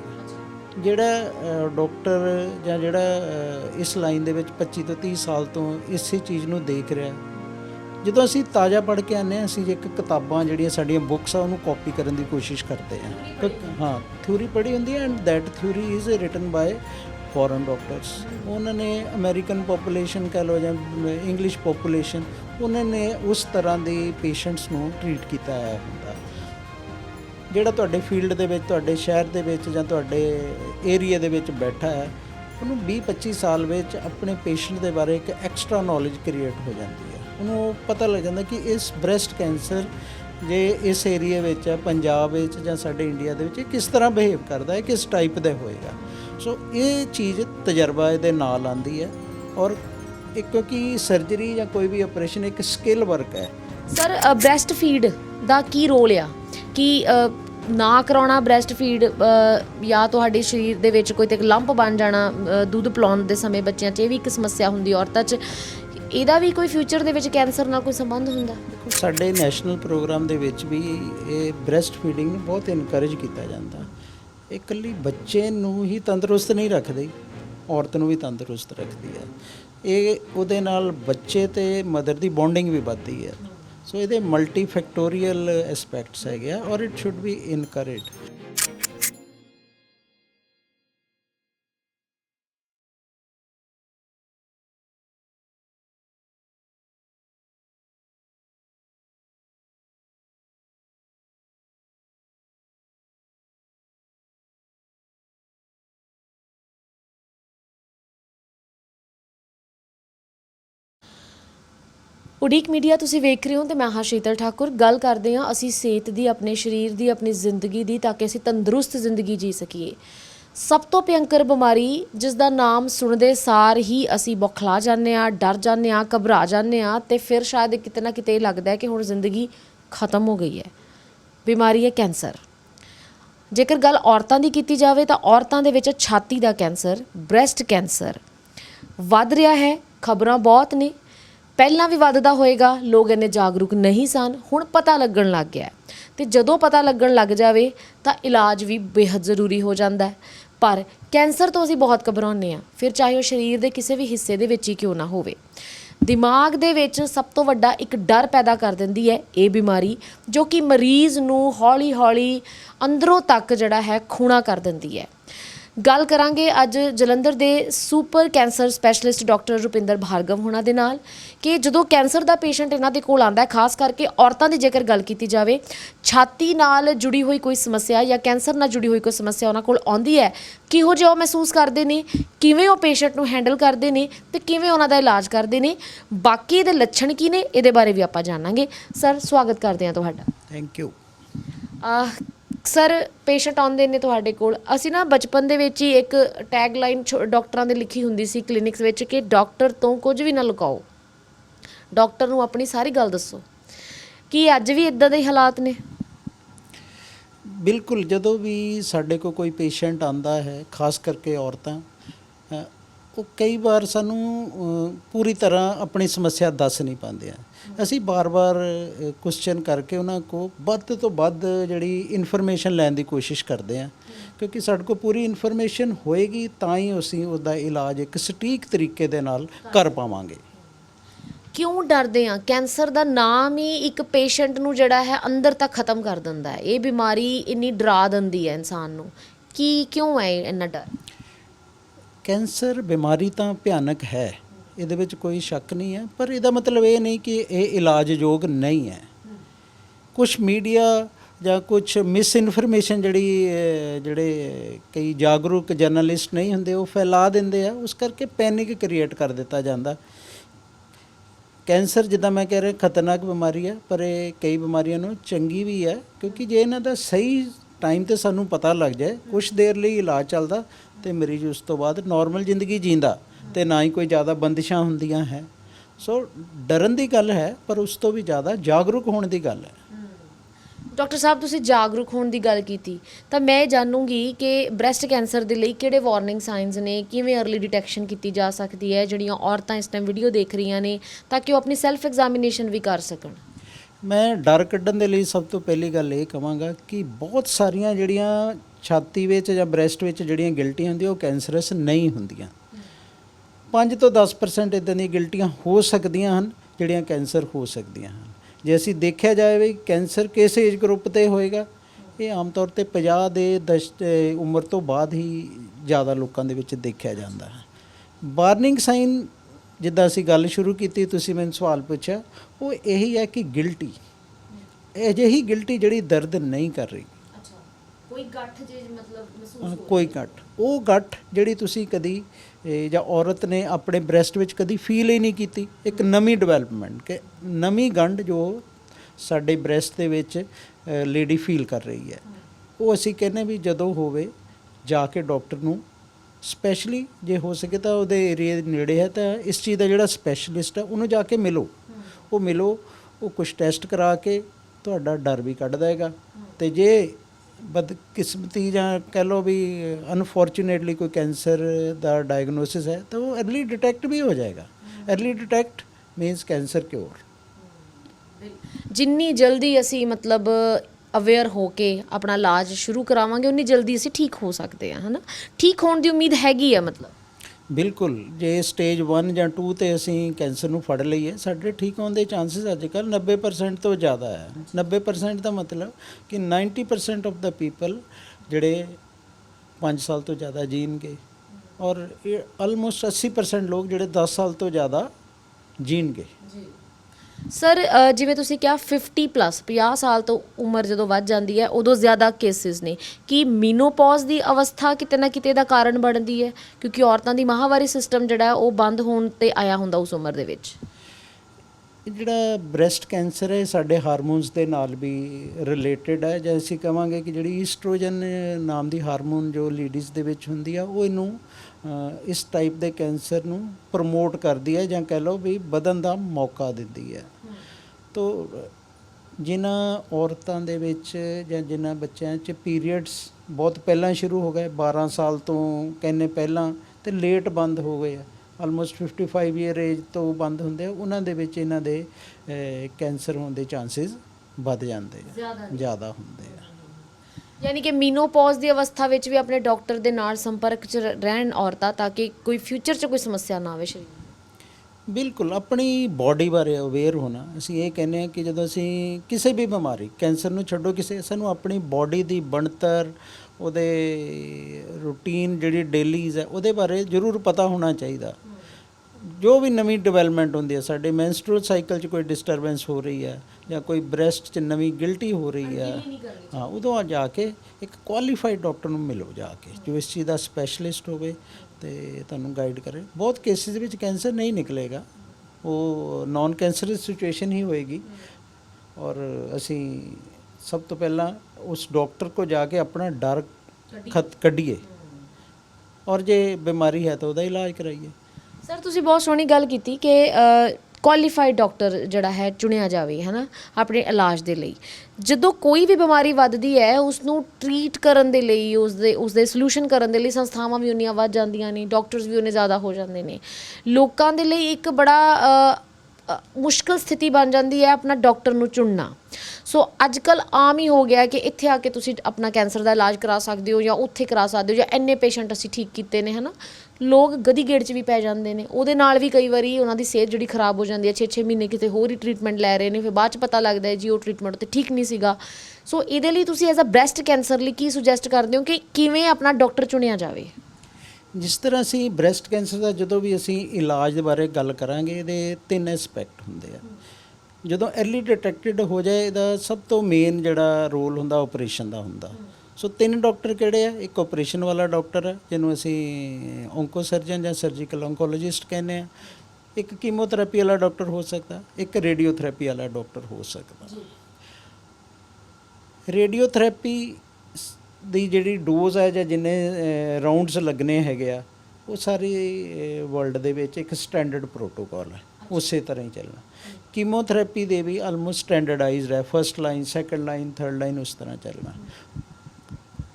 ਜਿਹੜਾ ਡਾਕਟਰ ਜਾਂ ਜਿਹੜਾ ਇਸ ਲਾਈਨ ਦੇ ਵਿੱਚ 25 ਤੋਂ 30 ਸਾਲ ਤੋਂ ਇਸੇ ਚੀਜ਼ ਨੂੰ ਦੇਖ ਰਿਹਾ। ਜਦੋਂ ਅਸੀਂ ਤਾਜ਼ਾ ਪੜ੍ਹ ਕੇ ਆਨੇ ਅਸੀਂ ਇੱਕ ਕਿਤਾਬਾਂ ਜਿਹੜੀਆਂ ਸਾਡੀਆਂ ਬੁੱਕਸ ਆ ਉਹਨੂੰ ਕਾਪੀ ਕਰਨ ਦੀ ਕੋਸ਼ਿਸ਼ ਕਰਦੇ ਕਿਉਂਕਿ- ਹਾਂ ਥਿਊਰੀ ਪੜ੍ਹੀ ਹੁੰਦੀ ਹੈ and that theory is written by foreign doctors ਉਹਨਾਂ ਨੇ ਅਮਰੀਕਨ ਪੋਪੂਲੇਸ਼ਨ ਕਹ ਲਓ ਜਾਂ ਇੰਗਲਿਸ਼ ਪੋਪੂਲੇਸ਼ਨ ਉਹਨਾਂ ਨੇ ਉਸ ਤਰ੍ਹਾਂ ਦੇ ਪੇਸ਼ੈਂਟਸ ਨੂੰ ਟ੍ਰੀਟ ਕੀਤਾ ਹੈ। ਜਿਹੜਾ ਤੁਹਾਡੇ ਫੀਲਡ ਦੇ ਵਿੱਚ, ਤੁਹਾਡੇ ਸ਼ਹਿਰ ਦੇ ਵਿੱਚ ਜਾਂ ਤੁਹਾਡੇ ਏਰੀਆ ਦੇ ਵਿੱਚ ਬੈਠਾ ਹੈ, ਉਹਨੂੰ 20 25 ਸਾਲ ਵਿੱਚ ਆਪਣੇ ਪੇਸ਼ੈਂਟ ਦੇ ਬਾਰੇ ਇੱਕ ਐਕਸਟਰਾ ਨੌਲੇਜ ਕ੍ਰੀਏਟ ਹੋ ਜਾਂਦੀ ਹੈ। ਉਹਨੂੰ ਪਤਾ ਲੱਗ ਜਾਂਦਾ ਕਿ ਇਸ ਬ੍ਰੈਸਟ ਕੈਂਸਰ ਜੇ ਇਸ ਏਰੀਆ ਵਿੱਚ ਹੈ, ਪੰਜਾਬ ਵਿੱਚ ਜਾਂ ਸਾਡੇ ਇੰਡੀਆ ਦੇ ਵਿੱਚ, ਇਹ ਕਿਸ ਤਰ੍ਹਾਂ ਬਿਹੇਵ ਕਰਦਾ ਹੈ, ਕਿਸ ਟਾਈਪ ਦਾ ਹੋਏਗਾ। ਸੋ ਇਹ ਚੀਜ਼ ਤਜਰਬਾ ਇਹਦੇ ਨਾਲ ਆਂਦੀ ਹੈ ਔਰ ਇੱਕ ਕਿਉਂਕਿ ਸਰਜਰੀ ਜਾਂ ਕੋਈ ਵੀ ਆਪਰੇਸ਼ਨ ਇੱਕ ਸਕਿੱਲ ਵਰਕ ਹੈ। ਸਰ ਬ੍ਰੈਸਟ ਫੀਡ ਦਾ ਕੀ ਰੋਲ ਆ? ਕਿ ਨਾ ਕਰਾਉਣਾ ਬ੍ਰੈਸਟ ਫੀਡ ਜਾਂ ਤੁਹਾਡੇ ਸਰੀਰ ਦੇ ਵਿੱਚ ਕੋਈ ਤੇ ਲੰਪ ਬਣ ਜਾਣਾ ਦੁੱਧ ਪਿਲਾਉਣ ਦੇ ਸਮੇਂ ਬੱਚਿਆਂ 'ਚ ਇਹ ਵੀ ਇੱਕ ਸਮੱਸਿਆ ਹੁੰਦੀ ਔਰਤਾਂ 'ਚ। ਇਹਦਾ ਵੀ ਕੋਈ ਫਿਊਚਰ ਦੇ ਵਿੱਚ ਕੈਂਸਰ ਨਾਲ ਕੋਈ ਸੰਬੰਧ ਹੁੰਦਾ? ਸਾਡੇ ਨੈਸ਼ਨਲ ਪ੍ਰੋਗਰਾਮ ਦੇ ਵਿੱਚ ਵੀ ਇਹ ਬ੍ਰੈਸਟ ਫੀਡਿੰਗ ਨੂੰ ਬਹੁਤ ਇਨਕਰੇਜ ਕੀਤਾ ਜਾਂਦਾ। ਇਹ ਇਕੱਲੀ ਬੱਚੇ ਨੂੰ ਹੀ ਤੰਦਰੁਸਤ ਨਹੀਂ ਰੱਖਦੀ, ਔਰਤ ਨੂੰ ਵੀ ਤੰਦਰੁਸਤ ਰੱਖਦੀ ਹੈ। ਇਹ ਉਹਦੇ ਨਾਲ ਬੱਚੇ ਤੇ ਮਦਰ ਦੀ ਬੌਂਡਿੰਗ ਵੀ ਵੱਧਦੀ ਹੈ। ਸੋ ਇਹਦੇ ਮਲਟੀ ਫੈਕਟੋਰੀਅਲ ਐਸਪੈਕਟਸ ਹੈਗੇ ਆ ਔਰ ਇਟ ਸ਼ੁੱਡ ਬੀ ਇਨਕਰੇਜ ਉਡੀਕ ਮੀਡੀਆ ਤੁਸੀਂ ਵੇਖ ਰਹੇ ਹੋ ਤੇ ਮੈਂ ਹਾਂ ਸ਼ੀਤਲ ਠਾਕੁਰ। ਗੱਲ ਕਰਦੇ ਹਾਂ ਅਸੀਂ ਸਿਹਤ ਦੀ, ਆਪਣੇ ਸਰੀਰ ਦੀ, ਆਪਣੀ ਜ਼ਿੰਦਗੀ ਦੀ ਤਾਂ ਕਿ ਅਸੀਂ ਤੰਦਰੁਸਤ ਜ਼ਿੰਦਗੀ ਜੀ ਸਕੀਏ। ਸਭ ਤੋਂ ਭਿਅੰਕਰ ਬਿਮਾਰੀ ਜਿਸ ਦਾ ਨਾਮ ਸੁਣਦੇ ਸਾਰ ਹੀ ਅਸੀਂ ਬੌਖਲਾ ਜਾਂਦੇ ਆ ਡਰ ਜਾਂਦੇ ਆ ਘਬਰਾ ਜਾਂਦੇ ਆ ਤੇ ਫਿਰ ਸ਼ਾਇਦ ਕਿਤੇ ਨਾ ਕਿਤੇ ਇਹ ਲੱਗਦਾ ਹੈ ਕਿ ਹੁਣ ਜ਼ਿੰਦਗੀ ਖਤਮ ਹੋ ਗਈ ਹੈ। ਬਿਮਾਰੀ ਹੈ ਕੈਂਸਰ। ਜੇਕਰ ਗੱਲ ਔਰਤਾਂ ਦੀ ਕੀਤੀ ਜਾਵੇ ਤਾਂ ਔਰਤਾਂ ਦੇ ਵਿੱਚ ਛਾਤੀ ਦਾ ਕੈਂਸਰ, ਬ੍ਰੈਸਟ ਕੈਂਸਰ ਵੱਧ ਰਿਹਾ ਹੈ, ਖਬਰਾਂ ਬਹੁਤ ਨੇ। ਪਹਿਲਾਂ ਵੀ ਵੱਧਦਾ ਹੋਏਗਾ, ਲੋਕ ਇੰਨੇ ਜਾਗਰੂਕ ਨਹੀਂ ਸਨ, ਹੁਣ ਪਤਾ ਲੱਗਣ ਲੱਗ ਗਿਆ ਹੈ। ਤੇ ਜਦੋਂ ਪਤਾ ਲੱਗਣ ਲੱਗ ਜਾਵੇ, ਤਾਂ ਇਲਾਜ ਵੀ ਬੇहद ਜ਼ਰੂਰੀ ਹੋ ਜਾਂਦਾ ਹੈ। ਪਰ ਕੈਂਸਰ ਤੋਂ ਅਸੀਂ ਬਹੁਤ ਘਬਰਾਉਂਦੇ ਆ ਫਿਰ ਚਾਹੇ ਉਹ ਸਰੀਰ ਦੇ ਕਿਸੇ ਵੀ ਹਿੱਸੇ ਦੇ ਵਿੱਚ ਹੀ ਕਿਉਂ ਨਾ ਹੋਵੇ। ਦਿਮਾਗ ਦੇ ਵਿੱਚ ਸਭ ਤੋਂ ਵੱਡਾ ਇੱਕ ਡਰ ਪੈਦਾ ਕਰ ਦਿੰਦੀ ਹੈ ਇਹ ਬਿਮਾਰੀ, ਜੋ ਕਿ ਮਰੀਜ਼ ਨੂੰ ਹੌਲੀ-ਹੌਲੀ ਅੰਦਰੋਂ ਤੱਕ ਜਿਹੜਾ ਹੈ, ਖੂਣਾ ਕਰ ਦਿੰਦੀ ਹੈ। ਗੱਲ ਕਰਾਂਗੇ ਅੱਜ ਜਲੰਧਰ ਦੇ super cancer specialist doctor Rupinder Bhargav ਹੋਣਾ ਦੇ ਨਾਲ ਕਿ ਜਦੋਂ ਕੈਂਸਰ ਦਾ ਪੇਸ਼ੈਂਟ ਇਹਨਾਂ ਦੇ ਕੋਲ ਆਂਦਾ ਹੈ ਖਾਸ ਕਰਕੇ ਔਰਤਾਂ ਦੀ ਜੇਕਰ ਗੱਲ ਕੀਤੀ ਜਾਵੇ ਛਾਤੀ ਨਾਲ ਜੁੜੀ ਹੋਈ ਕੋਈ ਸਮੱਸਿਆ ਜਾਂ ਕੈਂਸਰ ਨਾਲ ਜੁੜੀ ਹੋਈ ਕੋਈ ਸਮੱਸਿਆ ਉਹਨਾਂ ਕੋਲ ਆਉਂਦੀ ਹੈ ਕਿਹੋ ਜਿਹਾ ਉਹ ਮਹਿਸੂਸ ਕਰਦੇ ਨੇ ਕਿਵੇਂ ਉਹ ਪੇਸ਼ੈਂਟ ਨੂੰ ਹੈਂਡਲ ਕਰਦੇ ਨੇ ਤੇ ਕਿਵੇਂ ਉਹਨਾਂ ਦਾ ਇਲਾਜ ਕਰਦੇ ਨੇ ਬਾਕੀ ਇਹਦੇ ਲੱਛਣ ਕੀ ਨੇ ਇਹਦੇ ਬਾਰੇ ਵੀ ਆਪਾਂ ਜਾਣਾਂਗੇ। ਸਰ ਸਵਾਗਤ ਕਰਦੇ ਹਾਂ ਤੁਹਾਡਾ। Thank you. ਸਰ ਪੇਸ਼ੈਂਟ ਆਉਂਦੇ ਨੇ ਤੁਹਾਡੇ ਕੋਲ। ਅਸੀਂ ਨਾ ਬਚਪਨ ਦੇ ਵਿੱਚ ਹੀ ਇੱਕ ਟੈਗ ਲਾਈਨ ਡਾਕਟਰਾਂ ਦੇ ਲਿਖੀ ਹੁੰਦੀ ਸੀ ਕਲੀਨਿਕਸ ਵਿੱਚ ਕਿ ਡਾਕਟਰ ਤੋਂ ਕੁਝ ਵੀ ਨਾ ਲੁਕਾਓ। ਡਾਕਟਰ ਨੂੰ ਆਪਣੀ ਸਾਰੀ ਗੱਲ ਦੱਸੋ। ਕੀ ਅੱਜ ਵੀ ਇਦਾਂ ਦੇ ਹੀ ਹਾਲਾਤ ਨੇ? ਬਿਲਕੁਲ, ਜਦੋਂ ਵੀ ਸਾਡੇ ਕੋਲ ਕੋਈ ਪੇਸ਼ੈਂਟ ਆਂਦਾ ਹੈ, ਖਾਸ ਕਰਕੇ ਔਰਤਾਂ ਉਹ ਕਈ ਵਾਰ ਸਾਨੂੰ ਪੂਰੀ ਤਰ੍ਹਾਂ ਆਪਣੀ ਸਮੱਸਿਆ ਦੱਸ ਨਹੀਂ ਪਾਉਂਦੇ ਆ। ਅਸੀਂ ਬਾਰ-ਬਾਰ ਕੁਐਸਚਨ ਕਰਕੇ ਉਹਨਾਂ ਕੋ ਵੱਧ ਤੋਂ ਵੱਧ ਜਿਹੜੀ ਇਨਫੋਰਮੇਸ਼ਨ ਲੈਣ ਦੀ ਕੋਸ਼ਿਸ਼ ਕਰਦੇ ਆ। ਕਿਉਂਕਿ ਸਾਡੇ ਕੋਲ ਪੂਰੀ ਇਨਫੋਰਮੇਸ਼ਨ ਹੋਏਗੀ, ਤਾਂ ਹੀ ਅਸੀਂ ਉਹਦਾ ਇਲਾਜ ਇੱਕ ਸਟੀਕ ਤਰੀਕੇ ਦੇ ਨਾਲ ਕਰ ਪਾਵਾਂਗੇ। ਕਿਉਂ ਡਰਦੇ ਆ? ਕੈਂਸਰ ਦਾ ਨਾਮ ਹੀ ਇੱਕ ਪੇਸ਼ੈਂਟ ਨੂੰ ਜਿਹੜਾ ਹੈ ਅੰਦਰ ਤੱਕ ਖਤਮ ਕਰ ਦਿੰਦਾ ਹੈ। ਇਹ ਬਿਮਾਰੀ ਇੰਨੀ ਡਰਾ ਦਿੰਦੀ ਹੈ ਇਨਸਾਨ ਨੂੰ। ਕੀ, ਕਿਉਂ ਹੈ ਇੰਨਾ ਡਰ? ਕੈਂਸਰ ਬਿਮਾਰੀ ਤਾਂ ਭਿਆਨਕ ਹੈ, ਇਹਦੇ ਵਿੱਚ ਕੋਈ ਸ਼ੱਕ ਨਹੀਂ ਹੈ, ਪਰ ਇਹਦਾ ਮਤਲਬ ਇਹ ਨਹੀਂ ਕਿ ਇਹ ਇਲਾਜਯੋਗ ਨਹੀਂ ਹੈ। ਕੁਝ ਮੀਡੀਆ ਜਾਂ ਕੁਝ ਮਿਸ ਇਨਫੋਰਮੇਸ਼ਨ ਜਿਹੜੀ ਜਿਹੜੇ ਕਈ ਜਾਗਰੂਕ ਜਰਨਲਿਸਟ ਨਹੀਂ ਹੁੰਦੇ, ਉਹ ਫੈਲਾ ਦਿੰਦੇ ਆ, ਉਸ ਕਰਕੇ ਪੈਨਿਕ ਕ੍ਰੀਏਟ ਕਰ ਦਿੱਤਾ ਜਾਂਦਾ। ਕੈਂਸਰ ਜਿੱਦਾਂ ਮੈਂ ਕਹਿ ਰਿਹਾ, ਖਤਰਨਾਕ ਬਿਮਾਰੀ ਹੈ, ਪਰ ਇਹ ਕਈ ਬਿਮਾਰੀਆਂ ਨੂੰ ਚੰਗੀ ਵੀ ਹੈ, ਕਿਉਂਕਿ ਜੇ ਇਹਨਾਂ ਦਾ ਸਹੀ ਟਾਈਮ ਤੇ ਸਾਨੂੰ ਪਤਾ ਲੱਗ ਜਾਏ ਕੁਝ ਦੇਰ ਲਈ ਇਲਾਜ ਚੱਲਦਾ ਤੇ ਮਰੀਜ਼ ਉਸ ਤੋਂ ਬਾਅਦ ਨਾਰਮਲ ਜ਼ਿੰਦਗੀ ਜੀਂਦਾ ਤੇ ਨਾ ਹੀ ਕੋਈ ਜ਼ਿਆਦਾ ਬੰਦਿਸ਼ਾਂ ਹੁੰਦੀਆਂ ਹੈ। ਸੋ ਡਰਨ ਦੀ ਗੱਲ ਹੈ, ਪਰ ਉਸ ਤੋਂ ਵੀ ਜ਼ਿਆਦਾ ਜਾਗਰੂਕ ਹੋਣ ਦੀ ਗੱਲ ਹੈ। ਡਾਕਟਰ ਸਾਹਿਬ, ਤੁਸੀਂ ਜਾਗਰੂਕ ਹੋਣ ਦੀ ਗੱਲ ਕੀਤੀ, ਤਾਂ ਮੈਂ ਇਹ ਜਾਣੂੰਗੀ ਕਿ ਬ੍ਰੈਸਟ ਕੈਂਸਰ ਦੇ ਲਈ ਕਿਹੜੇ ਵਾਰਨਿੰਗ ਸਾਈਨਸ ਨੇ, ਕਿਵੇਂ अर्ਲੀ ਡਿਟੈਕਸ਼ਨ ਕੀਤੀ ਜਾ ਸਕਦੀ ਹੈ, ਜਿਹੜੀਆਂ ਔਰਤਾਂ ਇਸ ਟਾਈਮ ਵੀਡੀਓ ਦੇਖ ਰਹੀਆਂ ਨੇ, ਤਾਂ ਕਿ ਉਹ ਆਪਣੀ ਸੈਲਫ ਐਗਜ਼ਾਮੀਨੇਸ਼ਨ ਵੀ ਕਰ ਸਕਣ। ਮੈਂ ਡਰ ਕੱਢਣ ਦੇ ਲਈ ਸਭ ਤੋਂ ਪਹਿਲੀ ਗੱਲ ਇਹ ਕਹਾਂਗਾ ਕਿ ਬਹੁਤ ਸਾਰੀਆਂ ਜਿਹੜੀਆਂ ਛਾਤੀ ਵਿੱਚ ਜਾਂ ਬ੍ਰੈਸਟ ਵਿੱਚ ਜਿਹੜੀਆਂ ਗਿਲਟੀਆਂ ਹੁੰਦੀਆਂ, ਉਹ ਕੈਂਸਰਸ ਨਹੀਂ ਹੁੰਦੀਆਂ। 5 ਤੋਂ 10% ਇਦਾਂ ਦੀਆਂ ਗਿਲਟੀਆਂ ਹੋ ਸਕਦੀਆਂ ਹਨ, ਜਿਹੜੀਆਂ ਕੈਂਸਰ ਹੋ ਸਕਦੀਆਂ ਹਨ। ਜੇ ਅਸੀਂ ਦੇਖਿਆ ਜਾਏ ਵੀ ਕੈਂਸਰ ਕਿਸ ਏਜ ਗਰੁੱਪ ਤੇ ਹੋਏਗਾ, ਇਹ ਆਮ ਤੌਰ ਤੇ 50 ਦੇ ਦਸ਼ ਉਮਰ ਤੋਂ ਬਾਅਦ ਹੀ ਜ਼ਿਆਦਾ ਲੋਕਾਂ ਦੇ ਵਿੱਚ ਦੇਖਿਆ ਜਾਂਦਾ ਹੈ। ਵਾਰਨਿੰਗ ਸਾਈਨ ਜਿੱਦਾਂ ਅਸੀਂ ਗੱਲ ਸ਼ੁਰੂ ਕੀਤੀ ਤੁਸੀਂ ਮੈਨੂੰ ਸਵਾਲ ਪੁੱਛਿਆ ਉਹ ਇਹੀ ਹੈ ਕਿ ਗਿਲਟੀ। ਅਜਿਹੀ ਗਿਲਟੀ ਜਿਹੜੀ ਦਰਦ ਨਹੀਂ ਕਰ ਰਹੀ। ਅੱਛਾ ਕੋਈ ਗੱਠ ਜੇ ਮਤਲਬ ਮਹਿਸੂਸ ਕੋਈ ਗੱਠ। ਉਹ ਗੱਠ ਜਿਹੜੀ ਤੁਸੀਂ ਕਦੀ ਜਾਂ ਔਰਤ ਨੇ ਆਪਣੇ ਬ੍ਰੈਸਟ ਵਿੱਚ ਕਦੀ ਫੀਲ ਹੀ ਨਹੀਂ ਕੀਤੀ ਇੱਕ ਨਵੀਂ ਡਿਵੈਲਪਮੈਂਟ ਕਿ ਨਵੀਂ ਗੰਢ ਜੋ ਸਾਡੇ ਬ੍ਰੈਸਟ ਦੇ ਵਿੱਚ ਲੇਡੀ ਫੀਲ ਕਰ ਰਹੀ ਹੈ। ਉਹ ਅਸੀਂ ਕਹਿੰਦੇ ਵੀ ਜਦੋਂ ਹੋਵੇ ਜਾ ਕੇ ਡਾਕਟਰ ਨੂੰ ਸਪੈਸ਼ਲੀ ਜੇ ਹੋ ਸਕੇ ਤਾਂ ਉਹਦੇ ਏਰੀਆ ਦੇ ਨੇੜੇ ਹੈ ਤਾਂ ਇਸ ਚੀਜ਼ ਦਾ ਜਿਹੜਾ ਸਪੈਸ਼ਲਿਸਟ ਹੈ ਉਹਨੂੰ ਜਾ ਕੇ ਮਿਲੋ। ਉਹ ਮਿਲੋ ਉਹ ਕੁਝ ਟੈਸਟ ਕਰਾ ਕੇ ਤੁਹਾਡਾ ਡਰ ਵੀ ਕੱਢ ਦੇਗਾ ਤੇ ਜੇ ਬਦਕਿਸਮਤੀ ਜਾਂ ਕਹਿ ਲਓ ਵੀ ਅਨਫੋਰਚੂਨੇਟਲੀ ਕੋਈ ਕੈਂਸਰ ਦਾ ਡਾਇਗਨੋਸਿਸ ਹੈ ਤਾਂ ਉਹ अर्ਲੀ ਡਿਟੈਕਟ ਵੀ ਹੋ ਜਾਏਗਾ। Early detect means cancer cure ਜਿੰਨੀ ਜਲਦੀ ਅਸੀਂ ਮਤਲਬ ਅਵੇਅਰ ਹੋ ਕੇ ਆਪਣਾ ਇਲਾਜ ਸ਼ੁਰੂ ਕਰਾਵਾਂਗੇ ਉਨੀ ਜਲਦੀ ਅਸੀਂ ਠੀਕ ਹੋ ਸਕਦੇ ਹਾਂ ਹਨਾ? ਠੀਕ ਹੋਣ ਦੀ ਉਮੀਦ ਹੈਗੀ ਆ ਮਤਲਬ? ਬਿਲਕੁਲ ਜੇ ਸਟੇਜ 1 ਜਾਂ 2 ਤੇ ਅਸੀਂ ਕੈਂਸਰ ਨੂੰ ਫੜ ਲਈਏ ਸਾਡੇ ਠੀਕ ਹੋਣ ਦੇ ਚਾਂਸਸ ਅੱਜ ਕੱਲ੍ਹ 90% ਤੋਂ ਜ਼ਿਆਦਾ ਹੈ। 90% ਦਾ ਮਤਲਬ ਕਿ 90% ਆਫ ਦਾ ਪੀਪਲ ਜਿਹੜੇ 5 ਸਾਲ ਤੋਂ ਜ਼ਿਆਦਾ ਜੀਣਗੇ ਔਰ ਇਹ ਆਲਮੋਸਟ 80% ਲੋਕ ਜਿਹੜੇ 10 ਸਾਲ ਤੋਂ ਜ਼ਿਆਦਾ ਜੀਣਗੇ। ਸਰ ਜਿਵੇਂ ਤੁਸੀਂ ਕਿਹਾ 50 ਪਲੱਸ 50 ਸਾਲ ਤੋਂ ਉਮਰ ਜਦੋਂ ਵੱਧ ਜਾਂਦੀ ਹੈ, ਉਦੋਂ ਜ਼ਿਆਦਾ ਕੇਸਿਸ ਨੇ। ਕਿ ਮੀਨੋਪੌਜ਼ ਦੀ ਅਵਸਥਾ ਕਿਤੇ ਨਾ ਕਿਤੇ ਦਾ ਕਾਰਨ ਬਣਦੀ ਹੈ? ਕਿਉਂਕਿ ਔਰਤਾਂ ਦੀ ਮਾਹਵਾਰੀ ਸਿਸਟਮ ਜਿਹੜਾ ਉਹ ਬੰਦ ਹੋਣ ਤੇ ਆਇਆ ਹੁੰਦਾ ਉਸ ਉਮਰ ਦੇ ਵਿੱਚ। ਜਿਹੜਾ ਬ੍ਰੈਸਟ ਕੈਂਸਰ ਹੈ, ਸਾਡੇ ਹਾਰਮੋਨਸ ਦੇ ਨਾਲ ਵੀ ਰਿਲੇਟਡ ਹੈ। ਜੇ ਅਸੀਂ ਕਹਾਂਗੇ ਕਿ ਜਿਹੜੀ ਈਸਟ੍ਰੋਜਨ ਨਾਮ ਦੀ ਹਾਰਮੋਨ ਜੋ ਲੇਡੀਜ਼ ਦੇ ਵਿੱਚ ਹੁੰਦੀ ਆ, ਉਹ ਇਹਨੂੰ ਇਸ ਟਾਈਪ ਦੇ ਕੈਂਸਰ ਨੂੰ ਪ੍ਰਮੋਟ ਕਰਦੀ ਹੈ ਜਾਂ ਕਹਿ ਲਓ ਵੀ ਵਧਣ ਦਾ ਮੌਕਾ ਦਿੰਦੀ ਹੈ। ਤੋ ਜਿਨ੍ਹਾਂ ਔਰਤਾਂ ਦੇ ਵਿੱਚ ਜਾਂ ਜਿਨ੍ਹਾਂ ਬੱਚਿਆਂ 'ਚ ਪੀਰੀਅਡਸ ਬਹੁਤ ਪਹਿਲਾਂ ਸ਼ੁਰੂ ਹੋ ਗਏ 12 ਸਾਲ ਤੋਂ ਕਹਿੰਨੇ ਪਹਿਲਾਂ ਤੇ ਲੇਟ ਬੰਦ ਹੋ ਗਏ ਆ। ਆਲਮੋਸਟ 55 ਈਅਰ ਏਜ ਤੋਂ ਬੰਦ ਹੁੰਦੇ ਆ ਉਹਨਾਂ ਦੇ ਵਿੱਚ ਇਹਨਾਂ ਦੇ ਕੈਂਸਰ ਹੋਣ ਦੇ ਚਾਂਸਸ ਵੱਧ ਜਾਂਦੇ ਆ ਜ਼ਿਆਦਾ ਜ਼ਿਆਦਾ ਹੁੰਦੇ ਆ। ਯਾਨੀ ਕਿ ਮੀਨੋਪੌਜ਼ ਦੀ ਅਵਸਥਾ ਵਿੱਚ ਵੀ ਆਪਣੇ ਡਾਕਟਰ ਦੇ ਨਾਲ ਸੰਪਰਕ 'ਚ ਰ- ਰਹਿਣ ਔਰਤਾਂ ਤਾਂ ਕਿ ਕੋਈ ਫਿਊਚਰ 'ਚ ਕੋਈ ਸਮੱਸਿਆ ਨਾ ਆਵੇ ਸਰੀਰ ਨੂੰ। ਬਿਲਕੁਲ, ਆਪਣੀ ਬਾਡੀ ਬਾਰੇ ਅਵੇਅਰ ਹੋਣਾ ਅਸੀਂ ਇਹ ਕਹਿੰਦੇ ਹਾਂ ਕਿ ਜਦੋਂ ਅਸੀਂ ਕਿਸੇ ਵੀ ਬਿਮਾਰੀ, ਕੈਂਸਰ ਨੂੰ ਛੱਡੋ ਕਿਸੇ, ਸਾਨੂੰ ਆਪਣੀ ਬਾਡੀ ਦੀ ਬਣਤਰ, ਉਹਦੇ ਰੂਟੀਨ ਜਿਹੜੀ ਡੇਲੀਜ਼ ਹੈ, ਉਹਦੇ ਬਾਰੇ ਜ਼ਰੂਰ ਪਤਾ ਹੋਣਾ ਚਾਹੀਦਾ ਜੋ ਵੀ ਨਵੀਂ ਡਿਵੈਲਪਮੈਂਟ ਹੁੰਦੀ ਹੈ ਸਾਡੇ ਮੈਂਸਟਰੁਅਲ ਸਾਈਕਲ 'ਚ ਕੋਈ ਡਿਸਟਰਬੈਂਸ ਹੋ ਰਹੀ ਹੈ ਜਾਂ ਕੋਈ ਬ੍ਰੈਸਟ 'ਚ ਨਵੀਂ ਗਿਲਟੀ ਹੋ ਰਹੀ ਹੈ ਹਾਂ ਉਦੋਂ ਆ ਜਾ ਕੇ ਇੱਕ ਕੁਆਲੀਫਾਈਡ ਡਾਕਟਰ ਨੂੰ ਮਿਲੋ ਜਾ ਕੇ ਜੋ ਇਸ ਚੀਜ਼ ਦਾ ਸਪੈਸ਼ਲਿਸਟ ਹੋਵੇ ਤੇ ਤੁਹਾਨੂੰ ਗਾਈਡ ਕਰੇ। ਬਹੁਤ ਕੇਸਿਸ ਵਿੱਚ ਕੈਂਸਰ ਨਹੀਂ ਨਿਕਲੇਗਾ ਉਹ ਨਾਨ ਕੈਂਸਰਸ ਸਿਚੁਏਸ਼ਨ ਹੀ ਹੋਏਗੀ ਔਰ ਅਸੀਂ ਸਭ ਤੋਂ ਪਹਿਲਾਂ ਉਸ ਡਾਕਟਰ ਕੋ ਜਾ ਕੇ ਆਪਣਾ ਡਰ ਖਤ ਕੱਢੀਏ। ਔਰ ਜੇ ਬਿਮਾਰੀ ਹੈ ਤਾਂ ਉਹਦਾ ਇਲਾਜ ਕਰਾਈਏ। ਸਰ ਤੁਸੀਂ ਬਹੁਤ ਸੋਹਣੀ ਗੱਲ ਕੀਤੀ ਕਿ ਕੁਆਲੀਫਾਈਡ ਡਾਕਟਰ ਜਿਹੜਾ ਹੈ ਚੁਣਿਆ ਜਾਵੇ, ਹਨਾ, ਆਪਣੇ ਇਲਾਜ ਦੇ ਲਈ। ਜਦੋਂ ਕੋਈ ਵੀ ਬਿਮਾਰੀ ਵੱਧਦੀ ਹੈ ਉਸ ਨੂੰ ਟਰੀਟ ਕਰਨ ਦੇ ਲਈ ਉਸ ਦੇ ਉਸ ਦੇ ਸੋਲੂਸ਼ਨ ਕਰਨ ਦੇ ਲਈ ਸੰਸਥਾਵਾਂ ਵੀ ਉਨੀਆਂ ਵੱਧ ਜਾਂਦੀਆਂ ਨੇ ਡਾਕਟਰਸ ਵੀ ਉਨੇ ਜ਼ਿਆਦਾ ਹੋ ਜਾਂਦੇ ਨੇ। ਲੋਕਾਂ ਦੇ ਲਈ ਇੱਕ ਬੜਾ ਮੁਸ਼ਕਲ ਸਥਿਤੀ ਬਣ ਜਾਂਦੀ ਹੈ ਆਪਣਾ ਡਾਕਟਰ ਨੂੰ ਚੁਣਨਾ। ਸੋ ਅੱਜ ਕੱਲ ਆਮ ਹੀ ਹੋ ਗਿਆ ਕਿ ਇੱਥੇ ਆ ਕੇ ਤੁਸੀਂ ਆਪਣਾ ਕੈਂਸਰ ਦਾ ਇਲਾਜ ਕਰਾ ਸਕਦੇ ਹੋ ਜਾਂ ਉੱਥੇ ਕਰਾ ਸਕਦੇ ਹੋ ਜਾਂ ਇੰਨੇ ਪੇਸ਼ੈਂਟ ਅਸੀਂ ਠੀਕ ਕੀਤੇ ਨੇ, ਹਨਾ। ਲੋਕ ਗਦੀ ਗੇੜ 'ਚ ਵੀ ਪੈ ਜਾਂਦੇ ਨੇ। ਉਹਦੇ ਨਾਲ ਵੀ ਕਈ ਵਾਰੀ ਉਹਨਾਂ ਦੀ ਸਿਹਤ ਜਿਹੜੀ ਖਰਾਬ ਹੋ ਜਾਂਦੀ ਹੈ 6-6 ਮਹੀਨੇ ਕਿਤੇ ਹੋਰ ਹੀ ਟ੍ਰੀਟਮੈਂਟ ਲੈ ਰਹੇ ਨੇ, ਫਿਰ ਬਾਅਦ 'ਚ ਪਤਾ ਲੱਗਦਾ ਹੈ ਜੀ ਉਹ ਟ੍ਰੀਟਮੈਂਟ ਤੇ ਠੀਕ ਨਹੀਂ ਸੀਗਾ। ਸੋ ਇਹਦੇ ਲਈ ਤੁਸੀਂ ਐਜ਼ ਅ ਬ੍ਰੈਸਟ ਕੈਂਸਰ ਲਈ ਕੀ ਸੁਜੈਸਟ ਕਰਦੇ ਹੋ ਕਿ ਕਿਵੇਂ ਆਪਣਾ ਡਾਕਟਰ ਚੁਣਿਆ ਜਾਵੇ? ਜਿਸ ਤਰ੍ਹਾਂ ਅਸੀਂ ਬ੍ਰੈਸਟ ਕੈਂਸਰ ਦਾ ਜਦੋਂ ਵੀ ਅਸੀਂ ਇਲਾਜ ਦੇ ਬਾਰੇ ਗੱਲ ਕਰਾਂਗੇ, ਇਹਦੇ ਤਿੰਨ ਐਸਪੈਕਟ ਹੁੰਦੇ ਆ। ਜਦੋਂ अर्ਲੀ ਡਿਟੈਕਟਡ ਹੋ ਜਾਏ, ਇਹਦਾ ਸਭ ਤੋਂ ਮੇਨ ਜਿਹੜਾ ਰੋਲ ਹੁੰਦਾ ਆਪਰੇਸ਼ਨ ਦਾ ਹੁੰਦਾ। ਸੋ ਤਿੰਨ ਡਾਕਟਰ ਕਿਹੜੇ ਆ? ਇੱਕ ਆਪਰੇਸ਼ਨ ਵਾਲਾ ਡਾਕਟਰ ਹੈ ਜਿਹਨੂੰ ਅਸੀਂ ਓਂਕੋ ਸਰਜਨ ਜਾਂ ਸਰਜੀਕਲ ਓਂਕੋਲੋਜਿਸਟ ਕਹਿੰਦੇ ਆ। ਇੱਕ ਕੀਮੋਥੈਰੇਪੀ ਵਾਲਾ ਡਾਕਟਰ ਹੋ ਸਕਦਾ ਇੱਕ ਰੇਡੀਓਥੈਰੇਪੀ ਵਾਲਾ ਡਾਕਟਰ ਹੋ ਸਕਦਾ। ਰੇਡੀਓਥੈਰੇਪੀ ਦੀ ਜਿਹੜੀ ਡੋਜ਼ ਹੈ ਜਾਂ ਜਿੰਨੇ ਰਾਉਂਡਸ ਲੱਗਣੇ ਹੈਗੇ ਆ ਉਹ ਸਾਰੇ ਵਰਲਡ ਦੇ ਵਿੱਚ ਇੱਕ ਸਟੈਂਡਰਡ ਪ੍ਰੋਟੋਕਾਲ ਹੈ ਉਸੇ ਤਰ੍ਹਾਂ ਹੀ ਚੱਲਣਾ। ਕੀਮੋਥੈਰੇਪੀ ਦੇ ਵੀ ਆਲਮੋਸਟ ਸਟੈਂਡਰਡਾਈਜ਼ਡ ਹੈ first line second line third line ਉਸ ਤਰ੍ਹਾਂ ਚੱਲਣਾ।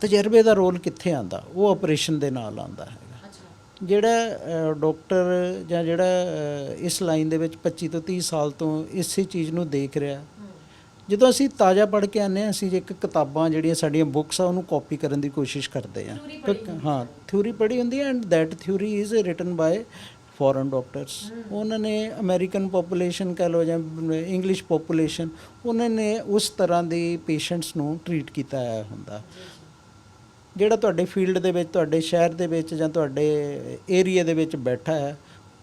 ਤਜਰਬੇ ਦਾ ਰੋਲ ਕਿੱਥੇ ਆਂਦਾ ਉਹ ਆਪਰੇਸ਼ਨ ਦੇ ਨਾਲ ਆਂਦਾ ਹੈਗਾ ਜਿਹੜਾ ਡਾਕਟਰ ਜਾਂ ਜਿਹੜਾ ਇਸ ਲਾਈਨ ਦੇ ਵਿੱਚ 25 ਤੋਂ 30 ਸਾਲ ਤੋਂ ਇਸੇ ਚੀਜ਼ ਨੂੰ ਦੇਖ ਰਿਹਾ। ਜਦੋਂ ਅਸੀਂ ਤਾਜ਼ਾ ਪੜ੍ਹ ਕੇ ਆਨੇ ਹਾਂ ਅਸੀਂ ਇੱਕ ਕਿਤਾਬਾਂ ਜਿਹੜੀਆਂ ਸਾਡੀਆਂ ਬੁੱਕਸ ਆ ਉਹਨੂੰ ਕਾਪੀ ਕਰਨ ਦੀ ਕੋਸ਼ਿਸ਼ ਕਰਦੇ ਹਾਂ। ਕਿਉਂਕਿ- ਹਾਂ ਥਿਊਰੀ ਪੜ੍ਹੀ ਹੁੰਦੀ ਹੈ and that theory is written by foreign doctors ਉਹਨਾਂ ਨੇ ਅਮਰੀਕਨ ਪੋਪੂਲੇਸ਼ਨ ਕਹ ਲਓ ਜਾਂ ਇੰਗਲਿਸ਼ ਪੋਪੂਲੇਸ਼ਨ ਉਹਨਾਂ ਨੇ ਉਸ ਤਰ੍ਹਾਂ ਦੇ ਪੇਸ਼ੈਂਟਸ ਨੂੰ ਟਰੀਟ ਕੀਤਾ ਹੈ ਹੁੰਦਾ। ਜਿਹੜਾ ਤੁਹਾਡੇ ਫੀਲਡ ਦੇ ਵਿੱਚ, ਤੁਹਾਡੇ ਸ਼ਹਿਰ ਦੇ ਵਿੱਚ ਜਾਂ ਤੁਹਾਡੇ ਏਰੀਆ ਦੇ ਵਿੱਚ ਬੈਠਾ ਹੈ,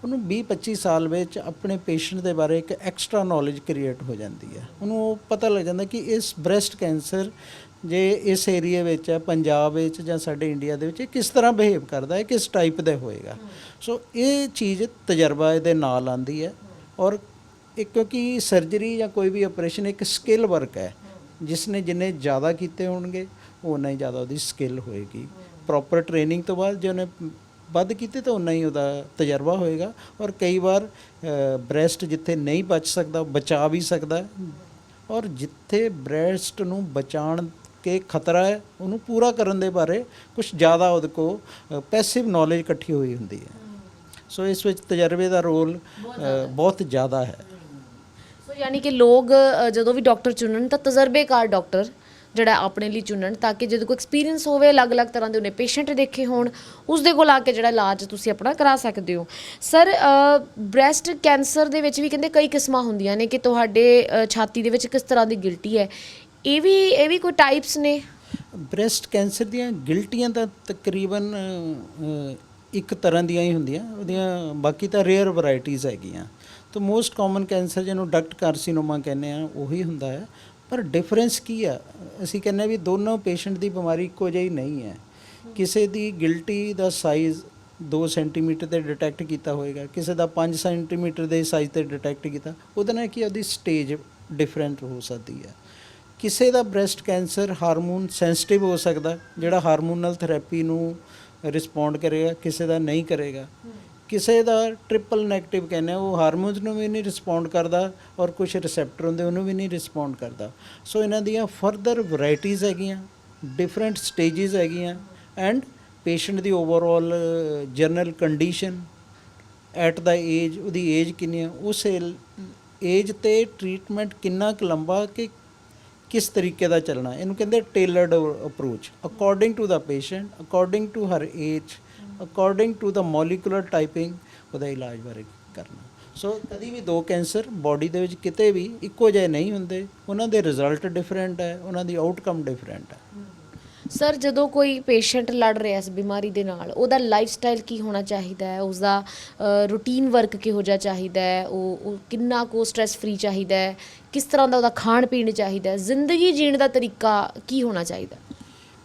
ਉਹਨੂੰ 20 25 ਸਾਲ ਵਿੱਚ ਆਪਣੇ ਪੇਸ਼ੈਂਟ ਦੇ ਬਾਰੇ ਇੱਕ ਐਕਸਟਰਾ ਨੌਲੇਜ ਕ੍ਰੀਏਟ ਹੋ ਜਾਂਦੀ ਹੈ। ਉਹਨੂੰ ਉਹ ਪਤਾ ਲੱਗ ਜਾਂਦਾ ਕਿ ਇਸ ਬ੍ਰੈਸਟ ਕੈਂਸਰ ਜੇ ਇਸ ਏਰੀਆ ਵਿੱਚ ਹੈ, ਪੰਜਾਬ ਵਿੱਚ ਜਾਂ ਸਾਡੇ ਇੰਡੀਆ ਦੇ ਵਿੱਚ, ਇਹ ਕਿਸ ਤਰ੍ਹਾਂ ਬਿਹੇਵ ਕਰਦਾ ਹੈ ਕਿਸ ਟਾਈਪ ਦਾ ਹੋਏਗਾ। ਸੋ ਇਹ ਚੀਜ਼ ਤਜਰਬਾ ਇਹਦੇ ਨਾਲ ਆਂਦੀ ਹੈ ਔਰ ਇੱਕ ਕਿਉਂਕਿ ਸਰਜਰੀ ਜਾਂ ਕੋਈ ਵੀ ਆਪਰੇਸ਼ਨ ਇੱਕ ਸਕਿੱਲ ਵਰਕ ਹੈ ਜਿਸ ਨੇ ਜਿੰਨੇ ਜ਼ਿਆਦਾ ਕੀਤੇ ਹੋਣਗੇ ਉਨਾ ਹੀ ਜ਼ਿਆਦਾ ਉਹਦੀ ਸਕਿੱਲ ਹੋਏਗੀ। ਪ੍ਰੋਪਰ ਟ੍ਰੇਨਿੰਗ ਤੋਂ ਬਾਅਦ ਜੇ ਉਹਨੇ ਵੱਧ ਕੀਤੇ ਤਾਂ ਉਨਾ ਹੀ ਉਹਦਾ ਤਜਰਬਾ ਹੋਏਗਾ ਔਰ ਕਈ ਵਾਰ ਬ੍ਰੈਸਟ ਜਿੱਥੇ ਨਹੀਂ ਬਚ ਸਕਦਾ ਬਚਾ ਵੀ ਸਕਦਾ। ਔਰ ਜਿੱਥੇ ਬ੍ਰੈਸਟ ਨੂੰ ਬਚਾਉਣ ਕੇ ਖਤਰਾ ਹੈ ਉਹਨੂੰ ਪੂਰਾ ਕਰਨ ਦੇ ਬਾਰੇ ਕੁਝ ਜ਼ਿਆਦਾ ਉਹਦੇ ਕੋ ਪੈਸਿਵ ਨੌਲੇਜ ਇਕੱਠੀ ਹੋਈ ਹੁੰਦੀ ਹੈ। ਸੋ ਇਸ ਵਿੱਚ ਤਜਰਬੇ ਦਾ ਰੋਲ ਬਹੁਤ ਜ਼ਿਆਦਾ ਹੈ। ਸੋ ਯਾਨੀ ਕਿ ਲੋਕ ਜਦੋਂ ਵੀ ਡਾਕਟਰ ਚੁਣਨ ਤਾਂ ਤਜਰਬੇਕਾਰ ਡਾਕਟਰ ਜਿਹੜਾ ਆਪਣੇ ਲਈ ਚੁਣਨ ਤਾਂ ਕਿ ਜਦੋਂ ਕੋਈ ਐਕਸਪੀਰੀਅੰਸ ਹੋਵੇ ਅਲੱਗ-ਅਲੱਗ ਤਰ੍ਹਾਂ ਦੇ ਉਹਨੇ ਪੇਸ਼ੈਂਟ ਦੇਖੇ ਹੋਣ ਉਸ ਦੇ ਕੋਲ ਆ ਕੇ ਜਿਹੜਾ ਇਲਾਜ ਤੁਸੀਂ ਆਪਣਾ ਕਰਾ ਸਕਦੇ ਹੋ। ਸਰ ਬ੍ਰੈਸਟ ਕੈਂਸਰ ਦੇ ਵਿੱਚ ਵੀ ਕਹਿੰਦੇ ਕਈ ਕਿਸਮਾਂ ਹੁੰਦੀਆਂ ਨੇ ਕਿ ਤੁਹਾਡੇ ਅ, ਛਾਤੀ ਦੇ ਵਿੱਚ ਕਿਸ ਤਰ੍ਹਾਂ ਦੀ ਗਿਲਟੀ ਹੈ। ਇਹ ਵੀ ਇਹ ਵੀ ਕੋਈ ਟਾਈਪਸ ਨੇ? ਬ੍ਰੈਸਟ ਕੈਂਸਰ ਦੀਆਂ ਗਿਲਟੀਆਂ ਤਾਂ ਤਕਰੀਬਨ ਅ, ਇੱਕ ਤਰ੍ਹਾਂ ਦੀਆਂ ਹੀ ਹੁੰਦੀਆਂ। ਉਹਦੀਆਂ ਬਾਕੀ ਤਾਂ ਰੇਅਰ ਵੈਰਾਈਟੀਆਂ ਹੈਗੀਆਂ। ਤਾਂ ਮੋਸਟ ਕਾਮਨ ਕੈਂਸਰ ਜਿਹਨੂੰ ਡਕਟ ਕਾਰਸੀਨੋਮਾ ਕਹਿੰਦੇ ਆ ਉਹੀ ਹੁੰਦਾ ਹੈ। ਪਰ ਡਿਫਰੈਂਸ ਕੀ ਆ? ਅਸੀਂ ਕਹਿੰਦੇ ਵੀ ਦੋਨੋਂ ਪੇਸ਼ੈਂਟ ਦੀ ਬਿਮਾਰੀ ਇੱਕੋ ਜਿਹੀ ਨਹੀਂ ਹੈ। ਕਿਸੇ ਦੀ ਗਿਲਟੀ ਦਾ ਸਾਈਜ਼ 2 ਸੈਂਟੀਮੀਟਰ ਤੇ ਡਿਟੈਕਟ ਕੀਤਾ ਹੋਏਗਾ, ਕਿਸੇ ਦਾ 5 ਸੈਂਟੀਮੀਟਰ ਦੇ ਸਾਈਜ਼ ਤੇ ਡਿਟੈਕਟ ਕੀਤਾ, ਉਹਦੇ ਨਾਲ ਕੀ ਉਹਦੀ ਸਟੇਜ ਡਿਫਰੈਂਟ ਹੋ ਸਕਦੀ ਹੈ ਕਿਸੇ ਦਾ ਬ੍ਰੈਸਟ ਕੈਂਸਰ ਹਾਰਮੋਨ ਸੈਂਸਿਟਿਵ ਹੋ ਸਕਦਾ, ਜਿਹੜਾ ਹਾਰਮੋਨਲ ਥੈਰੇਪੀ ਨੂੰ ਰਿਸਪੌਂਡ ਕਰੇਗਾ, ਕਿਸੇ ਦਾ ਨਹੀਂ ਕਰੇਗਾ। ਕਿਸੇ ਦਾ ਟ੍ਰਿਪਲ 네ਗੇਟਿਵ ਕਹਿੰਦੇ ਉਹ ਹਾਰਮੋਨਸ ਨੂੰ ਵੀ ਨਹੀਂ ਰਿਸਪੌਂਡ ਕਰਦਾ ਔਰ ਕੁਝ ਰਿਸੈਪਟਰ ਹੁੰਦੇ ਉਹਨੂੰ ਵੀ ਨਹੀਂ ਰਿਸਪੌਂਡ ਕਰਦਾ। ਸੋ ਇਹਨਾਂ ਦੀਆਂ ਫਰਦਰ ਵੈਰਾਈਟੀਆਂ ਹੈਗੀਆਂ ਡਿਫਰੈਂਟ ਸਟੇजेस ਹੈਗੀਆਂ and patient the overall general condition at the age ਉਹਦੀ ਏਜ ਕਿੰਨੀ ਹੈ ਉਸ ਏਜ ਤੇ ਟ੍ਰੀਟਮੈਂਟ ਕਿੰਨਾ ਕੁ ਲੰਬਾ ਕਿ ਕਿਸ ਤਰੀਕੇ ਦਾ ਚੱਲਣਾ। ਇਹਨੂੰ ਕਹਿੰਦੇ tailored approach according to the patient according to her age according to the molecular typing ਉਹਦਾ ਇਲਾਜ ਬਾਰੇ ਕਰਨਾ। ਸੋ ਕਦੀ ਵੀ ਦੋ ਕੈਂਸਰ ਬਾਡੀ ਦੇ ਵਿੱਚ ਕਿਤੇ ਵੀ ਇੱਕੋ ਜਿਹੇ ਨਹੀਂ ਹੁੰਦੇ, ਉਹਨਾਂ ਦੇ ਰਿਜ਼ਲਟ ਡਿਫਰੈਂਟ ਹੈ, ਉਹਨਾਂ ਦੀ ਆਊਟਕਮ ਡਿਫਰੈਂਟ ਹੈ। ਸਰ ਜਦੋਂ ਕੋਈ ਪੇਸ਼ੈਂਟ ਲੜ ਰਿਹਾ ਇਸ ਬਿਮਾਰੀ ਦੇ ਨਾਲ, ਉਹਦਾ ਲਾਈਫ ਸਟਾਈਲ ਕੀ ਹੋਣਾ ਚਾਹੀਦਾ ਹੈ? ਉਸਦਾ ਰੂਟੀਨ ਵਰਕ ਕਿਹੋ ਜਿਹਾ ਚਾਹੀਦਾ ਹੈ? ਉਹ ਉਹ ਕਿੰਨਾ ਕੋ ਸਟ੍ਰੈਸ ਫ੍ਰੀ ਚਾਹੀਦਾ ਹੈ? ਕਿਸ ਤਰ੍ਹਾਂ ਦਾ ਉਹਦਾ ਖਾਣ ਪੀਣ ਚਾਹੀਦਾ ਹੈ? ਜ਼ਿੰਦਗੀ ਜੀਣ ਦਾ ਤਰੀਕਾ ਕੀ ਹੋਣਾ ਚਾਹੀਦਾ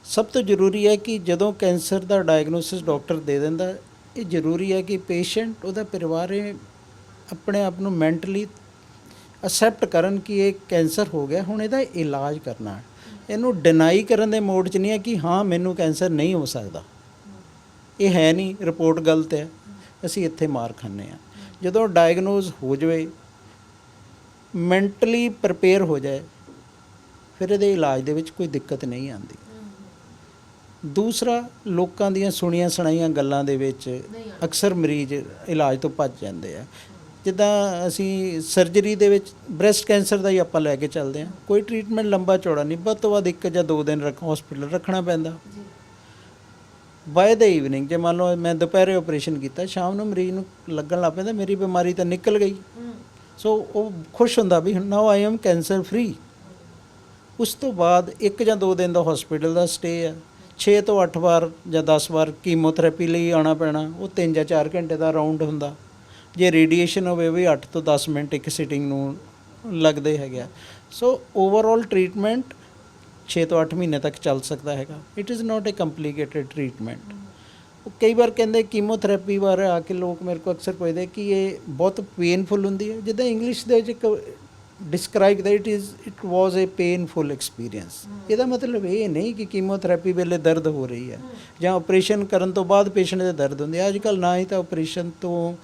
ਸਭ ਤੋਂ ਜ਼ਰੂਰੀ ਹੈ ਕਿ ਜਦੋਂ ਕੈਂਸਰ ਦਾ ਡਾਇਗਨੋਸਿਸ ਡਾਕਟਰ ਦੇ ਦਿੰਦਾ ਇਹ ਜ਼ਰੂਰੀ ਹੈ ਕਿ ਪੇਸ਼ੈਂਟ ਉਹਦਾ ਪਰਿਵਾਰ ਆਪਣੇ ਆਪ ਨੂੰ ਮੈਂਟਲੀ ਅਸੈਪਟ ਕਰਨ ਕਿ ਇਹ ਕੈਂਸਰ ਹੋ ਗਿਆ, ਹੁਣ ਇਹਦਾ ਇਲਾਜ ਕਰਨਾ ਇਹਨੂੰ ਡਿਨਾਈ ਕਰਨ ਦੇ ਮੋਡ 'ਚ ਨਹੀਂ ਹੈ ਕਿ ਹਾਂ, ਮੈਨੂੰ ਕੈਂਸਰ ਨਹੀਂ ਹੋ ਸਕਦਾ। ਇਹ ਹੈ ਨਹੀਂ ਰਿਪੋਰਟ ਗਲਤ ਹੈ। ਅਸੀਂ ਇੱਥੇ ਮਾਰ ਖਾਂਦੇ ਆ ਜਦੋਂ ਡਾਇਗਨੋਜ਼ ਹੋ ਜਾਵੇ ਮੈਂਟਲੀ ਪ੍ਰਪੇਅਰ ਹੋ ਜਾਏ, ਫਿਰ ਇਹਦੇ ਇਲਾਜ ਦੇ ਵਿੱਚ ਕੋਈ ਦਿੱਕਤ ਨਹੀਂ ਆਉਂਦੀ। ਦੂਸਰਾ ਲੋਕਾਂ ਦੀਆਂ ਸੁਣੀਆਂ ਸੁਣਾਈਆਂ ਗੱਲਾਂ ਦੇ ਵਿੱਚ ਅਕਸਰ ਮਰੀਜ਼ ਇਲਾਜ ਤੋਂ ਭੱਜ ਜਾਂਦੇ ਆ। ਜਿੱਦਾਂ ਅਸੀਂ ਸਰਜਰੀ ਦੇ ਵਿੱਚ ਬ੍ਰੈਸਟ ਕੈਂਸਰ ਦਾ ਹੀ ਆਪਾਂ ਲੈ ਕੇ ਚੱਲਦੇ ਆ। ਕੋਈ ਟ੍ਰੀਟਮੈਂਟ ਲੰਬਾ ਚੌੜਾ ਨਹੀਂ ਵੱਧ ਤੋਂ ਵੱਧ ਇੱਕ ਜਾਂ ਦੋ ਦਿਨ ਰੱਖ ਹਸਪੀਟਲ ਰੱਖਣਾ ਪੈਂਦਾ। ਬਾਏ ਦ ਈਵਨਿੰਗ ਜੇ ਮੰਨ ਲਓ ਮੈਂ ਦੁਪਹਿਰੇ ਆਪਰੇਸ਼ਨ ਕੀਤਾ ਸ਼ਾਮ ਨੂੰ ਮਰੀਜ਼ ਨੂੰ ਲੱਗਣ ਲੱਗ ਪੈਂਦਾ ਮੇਰੀ ਬਿਮਾਰੀ ਤਾਂ ਨਿਕਲ ਗਈ। ਸੋ ਉਹ ਖੁਸ਼ ਹੁੰਦਾ ਵੀ now I am cancer free ਉਸ ਤੋਂ ਬਾਅਦ ਇੱਕ ਜਾਂ ਦੋ ਦਿਨ ਦਾ ਹਸਪੀਟਲ ਦਾ ਸਟੇ ਆ। 6 ਤੋਂ 8 ਵਾਰ ਜਾਂ 10 ਵਾਰ ਕੀਮੋਥੈਰੇਪੀ ਲਈ ਆਉਣਾ ਪੈਣਾ, ਉਹ 3 ਜਾਂ 4 ਘੰਟੇ ਦਾ ਰਾਉਂਡ ਹੁੰਦਾ। ਜੇ ਰੇਡੀਏਸ਼ਨ ਹੋਵੇ ਵੀ 8 ਤੋਂ 10 ਮਿੰਟ ਇੱਕ ਸਿਟਿੰਗ ਨੂੰ ਲੱਗਦੇ ਹੈਗੇ ਆ। ਸੋ ਓਵਰਆਲ ਟ੍ਰੀਟਮੈਂਟ 6 ਤੋਂ 8 ਮਹੀਨੇ ਤੱਕ ਚੱਲ ਸਕਦਾ ਹੈਗਾ। It is not a complicated treatment ਕਈ ਵਾਰ ਕਹਿੰਦੇ ਕੀਮੋਥੈਰੇਪੀ ਬਾਰੇ ਆ ਕੇ ਲੋਕ ਮੇਰੇ ਕੋਲ ਅਕਸਰ ਪੁੱਛਦੇ ਕਿ ਇਹ ਬਹੁਤ ਪੇਨਫੁਲ ਹੁੰਦੀ ਹੈ। ਜਿੱਦਾਂ ਇੰਗਲਿਸ਼ ਦੇ ਵਿੱਚ ਇੱਕ describe that it is it was a painful experience ਇਹਦਾ ਮਤਲਬ ਇਹ ਨਹੀਂ ਕਿ ਕੀਮੋਥੈਰੇਪੀ ਵੇਲੇ ਦਰਦ ਹੋ ਰਹੀ ਹੈ ਜਾਂ ਆਪਰੇਸ਼ਨ ਕਰਨ ਤੋਂ ਬਾਅਦ ਪੇਸ਼ੈਂਟ ਦੇ ਦਰਦ ਹੁੰਦੇ ਆ। ਅੱਜ ਕੱਲ ਨਾ ਹੀ ਤਾਂ ਆਪਰੇਸ਼ਨ ਤੋਂ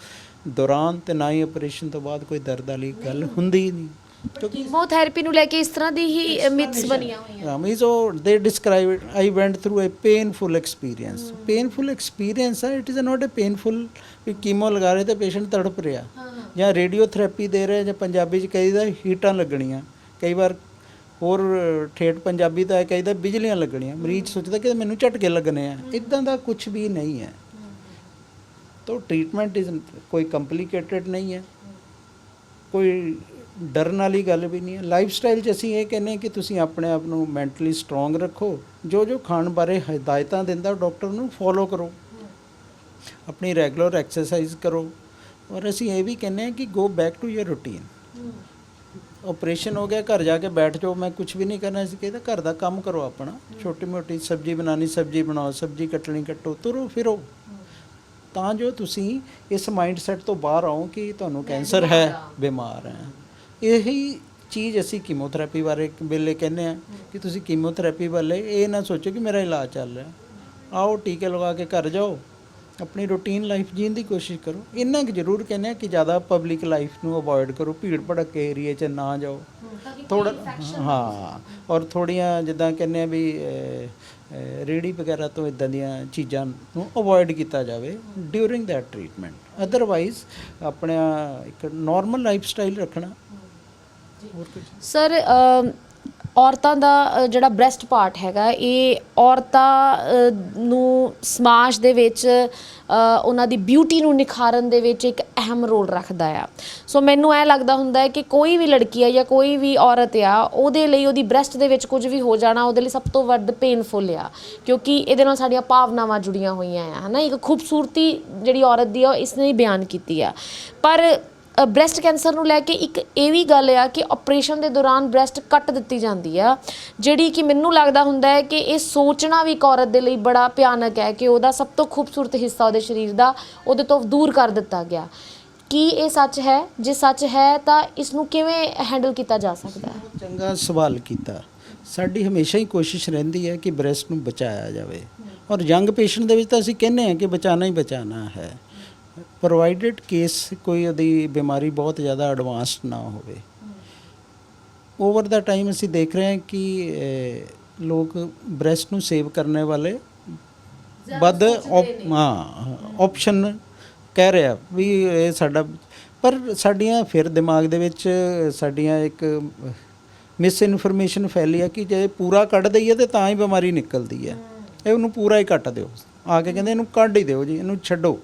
ਦੌਰਾਨ ਤੇ ਨਾ ਹੀ ਆਪਰੇਸ਼ਨ ਤੋਂ ਬਾਅਦ ਕੋਈ ਦਰਦ ਵਾਲੀ ਗੱਲ ਹੁੰਦੀ ਨਹੀਂ। ਕਿਉਂਕਿ ਕੀਮੋਥੈਰੇਪੀ ਨੂੰ ਲੈ ਕੇ ਇਸ ਤਰ੍ਹਾਂ ਦੀ ਹੀ ਮਿਥਸ ਬਣੀਆਂ ਹੋਈਆਂ। Um, so they describe it. I went through a painful experience. Painful experience ਹੈ it is not a painful ਵੀ ਕੀਮੋ ਲਗਾ ਰਹੇ ਤੇ ਪੇਸ਼ੈਂਟ ਤੜਪ ਰਿਹਾ। ਜਾਂ ਰੇਡੀਓਥੈਰੇਪੀ ਦੇ ਰਹੇ ਜਾਂ ਪੰਜਾਬੀ ਚ ਕਹੀਦਾ ਹੀਟਾਂ ਲੱਗਣੀਆਂ। ਕਈ ਵਾਰ ਹੋਰ ਠੇਠ ਪੰਜਾਬੀ ਤਾਂ ਹੈ ਕਹੀਦਾ ਬਿਜਲੀਆਂ ਲੱਗਣੀਆਂ। ਮਰੀਜ਼ ਸੋਚਦਾ ਕਿ ਮੈਨੂੰ ਝਟਕੇ ਲੱਗਣੇ ਆ। ਇਦਾਂ ਦਾ ਕੁਝ ਵੀ ਨਹੀਂ ਹੈ। ਤੋ ਟ੍ਰੀਟਮੈਂਟ ਇਜ਼ ਕੋਈ ਕੰਪਲਿਕੇਟਡ ਨਹੀਂ ਹੈ। ਕੋਈ ਡਰਨ ਵਾਲੀ ਗੱਲ ਵੀ ਨਹੀਂ ਹੈ। ਲਾਈਫ ਸਟਾਈਲ 'ਚ ਅਸੀਂ ਇਹ ਕਹਿੰਦੇ ਹਾਂ ਕਿ ਤੁਸੀਂ ਆਪਣੇ ਆਪ ਨੂੰ ਮੈਂਟਲੀ ਸਟਰੋਂਗ ਰੱਖੋ। ਜੋ ਜੋ ਖਾਣ ਬਾਰੇ ਹਦਾਇਤਾਂ ਦਿੰਦਾ ਡਾਕਟਰ ਨੂੰ ਫੋਲੋ ਕਰੋ। ਆਪਣੀ ਰੈਗੂਲਰ ਐਕਸਰਸਾਈਜ਼ ਕਰੋ। ਔਰ ਅਸੀਂ ਇਹ ਵੀ ਕਹਿੰਦੇ ਹਾਂ ਕਿ go back to your routine operation ਹੋ ਗਿਆ, ਘਰ ਜਾ ਕੇ ਬੈਠ ਜਾਓ, ਮੈਂ ਕੁਝ ਵੀ ਨਹੀਂ ਕਰਨਾ ਸੀ ਕਹਿੰਦਾ ਘਰ ਦਾ ਕੰਮ ਕਰੋ ਆਪਣਾ। ਛੋਟੀ ਮੋਟੀ ਸਬਜ਼ੀ ਬਣਾਣੀ ਸਬਜ਼ੀ ਬਣਾਓ, ਸਬਜ਼ੀ ਕੱਟਣੀ, ਕੱਟੋ, ਤੁਰੋ, ਫਿਰੋ। ਤਾਂ ਜੋ ਤੁਸੀਂ ਇਸ ਮਾਈਂਡਸੈਟ ਤੋਂ ਬਾਹਰ ਆਓ ਕਿ ਤੁਹਾਨੂੰ ਕੈਂਸਰ ਹੈ, ਬਿਮਾਰ ਹੈ। ਇਹੀ ਚੀਜ਼ ਅਸੀਂ ਕੀਮੋਥੈਰੇਪੀ ਬਾਰੇ ਵੇਲੇ ਕਹਿੰਦੇ ਆ ਕਿ ਤੁਸੀਂ ਕੀਮੋਥੈਰੇਪੀ ਵਾਲੇ ਇਹ ਨਾ ਸੋਚੋ ਕਿ ਮੇਰਾ ਇਲਾਜ ਚੱਲ ਰਿਹਾ। ਆਓ, ਟੀਕੇ ਲਗਾ ਕੇ ਘਰ ਜਾਓ। ਆਪਣੀ ਰੂਟੀਨ ਲਾਈਫ ਜੀਣ ਦੀ ਕੋਸ਼ਿਸ਼ ਕਰੋ। ਇੰਨਾ ਕੁ ਜ਼ਰੂਰ ਕਹਿੰਦੇ ਆ ਕਿ ਜ਼ਿਆਦਾ ਪਬਲਿਕ ਲਾਈਫ ਨੂੰ ਅਵੋਇਡ ਕਰੋ। ਭੀੜ ਭੜੱਕੇ ਏਰੀਏ 'ਚ ਨਾ ਜਾਓ। ਥੋੜਾ ਹਾਂ ਔਰ ਥੋੜੀਆਂ ਜਿੱਦਾਂ ਕਹਿੰਦੇ ਆ ਵੀ ਅਹ, ਰੇਹੜੀ ਵਗੈਰਾ ਤੋਂ ਇਦਾਂ ਦੀਆਂ ਚੀਜ਼ਾਂ ਨੂੰ ਅਵੋਇਡ ਕੀਤਾ ਜਾਵੇ ਡਿਊਰਿੰਗ ਦੈਟ ਟ੍ਰੀਟਮੈਂਟ ਅਦਰਵਾਈਜ਼ ਆਪਣਾ ਇੱਕ ਨਾਰਮਲ ਲਾਈਫ ਸਟਾਈਲ ਰੱਖਣਾ। ਹੋਰ ਕੁਝ ਸਰ ਔਰਤਾਂ ਦਾ ਜਿਹੜਾ ਬ੍ਰੈਸਟ ਪਾਰਟ ਹੈਗਾ, ਇਹ ਔਰਤਾਂ ਨੂੰ ਸਮਾਜ ਦੇ ਵਿੱਚ ਉਹਨਾਂ ਦੀ ਬਿਊਟੀ ਨੂੰ ਨਿਖਾਰਨ ਦੇ ਵਿੱਚ ਇੱਕ ਅਹਿਮ ਰੋਲ ਰੱਖਦਾ ਆ। ਸੋ ਮੈਨੂੰ ਐ ਲੱਗਦਾ ਹੁੰਦਾ ਹੈ ਕਿ ਕੋਈ ਵੀ ਲੜਕੀ ਆ ਜਾਂ ਕੋਈ ਵੀ ਔਰਤ ਆ, ਉਹਦੇ ਲਈ ਉਹਦੀ ਬ੍ਰੈਸਟ ਦੇ ਵਿੱਚ ਕੁਝ ਵੀ ਹੋ ਜਾਣਾ ਉਹਦੇ ਲਈ ਸਭ ਤੋਂ ਵੱਧ ਪੇਨਫੁਲ ਆ। ਕਿਉਂਕਿ ਇਹਦੇ ਨਾਲ ਸਾਡੀਆਂ ਭਾਵਨਾਵਾਂ ਜੁੜੀਆਂ ਹੋਈਆਂ ਆ, ਹਨਾ? ਇੱਕ ਖੂਬਸੂਰਤੀ ਜਿਹੜੀ ਔਰਤ ਦੀ ਆ, ਉਹ ਇਸ ਨੇ ਬਿਆਨ ਕੀਤੀ ਆ। ਪਰ ਬ੍ਰੈਸਟ ਕੈਂਸਰ ਨੂੰ ਲੈ ਕੇ ਇੱਕ ਇਹ ਵੀ ਗੱਲ ਆ ਕਿ ਆਪਰੇਸ਼ਨ ਦੇ ਦੌਰਾਨ ਬ੍ਰੈਸਟ ਕੱਟ ਦਿੱਤੀ ਜਾਂਦੀ ਆ, ਜਿਹੜੀ ਕਿ ਮੈਨੂੰ ਲੱਗਦਾ ਹੁੰਦਾ ਹੈ ਕਿ ਇਹ ਸੋਚਣਾ ਵੀ ਇੱਕ ਔਰਤ ਦੇ ਲਈ ਬੜਾ ਭਿਆਨਕ ਹੈ ਕਿ ਉਹਦਾ ਸਭ ਤੋਂ ਖੂਬਸੂਰਤ ਹਿੱਸਾ ਉਹਦੇ ਸਰੀਰ ਦਾ ਉਹਦੇ ਤੋਂ ਦੂਰ ਕਰ ਦਿੱਤਾ ਗਿਆ। ਕੀ ਇਹ ਸੱਚ ਹੈ? ਜੇ ਸੱਚ ਹੈ ਤਾਂ ਇਸ ਨੂੰ ਕਿਵੇਂ ਹੈਂਡਲ ਕੀਤਾ ਜਾ ਸਕਦਾ ਹੈ? ਚੰਗਾ ਸਵਾਲ ਕੀਤਾ। ਸਾਡੀ ਹਮੇਸ਼ਾ ਹੀ ਕੋਸ਼ਿਸ਼ ਰਹਿੰਦੀ ਹੈ ਕਿ ਬ੍ਰੈਸਟ ਨੂੰ ਬਚਾਇਆ ਜਾਵੇ। ਔਰ ਯੰਗ ਪੇਸ਼ੈਂਟ ਦੇ ਵਿੱਚ ਤਾਂ ਅਸੀਂ ਕਹਿੰਦੇ ਹਾਂ ਕਿ ਬਚਾਣਾ ਹੀ ਬਚਾਣਾ ਹੈ। ਪ੍ਰੋਵਾਈਡਡ ਕੇਸ ਕੋਈ ਉਹਦੀ ਬਿਮਾਰੀ ਬਹੁਤ ਜ਼ਿਆਦਾ ਐਡਵਾਂਸਡ ਨਾ ਹੋਵੇ। ਓਵਰ ਦਾ ਟਾਈਮ ਅਸੀਂ ਦੇਖ ਰਹੇ ਹਾਂ ਕਿ ਲੋਕ ਬ੍ਰੈਸਟ ਨੂੰ ਸੇਵ ਕਰਨੇ ਵਾਲੇ ਵੱਧ ਹਾਂ ਆਪਸ਼ਨ ਕਹਿ ਰਿਹਾ ਵੀ ਇਹ ਸਾਡਾ ਪਰ ਸਾਡੀਆਂ ਫਿਰ ਦਿਮਾਗ ਦੇ ਵਿੱਚ ਸਾਡੀਆਂ ਇੱਕ ਮਿਸ ਇਨਫੋਰਮੇਸ਼ਨ ਫੈਲੀ ਆ ਕਿ ਜੇ ਪੂਰਾ ਕੱਢ ਦਈਏ ਤੇ ਤਾਂ ਹੀ ਬਿਮਾਰੀ ਨਿਕਲਦੀ ਹੈ। ਇਹ ਉਹਨੂੰ ਪੂਰਾ ਹੀ ਕੱਟ ਦਿਓ। ਆ ਕੇ ਕਹਿੰਦੇ ਇਹਨੂੰ ਕੱਢ ਹੀ ਦਿਓ ਜੀ ਇਹਨੂੰ ਛੱਡੋ।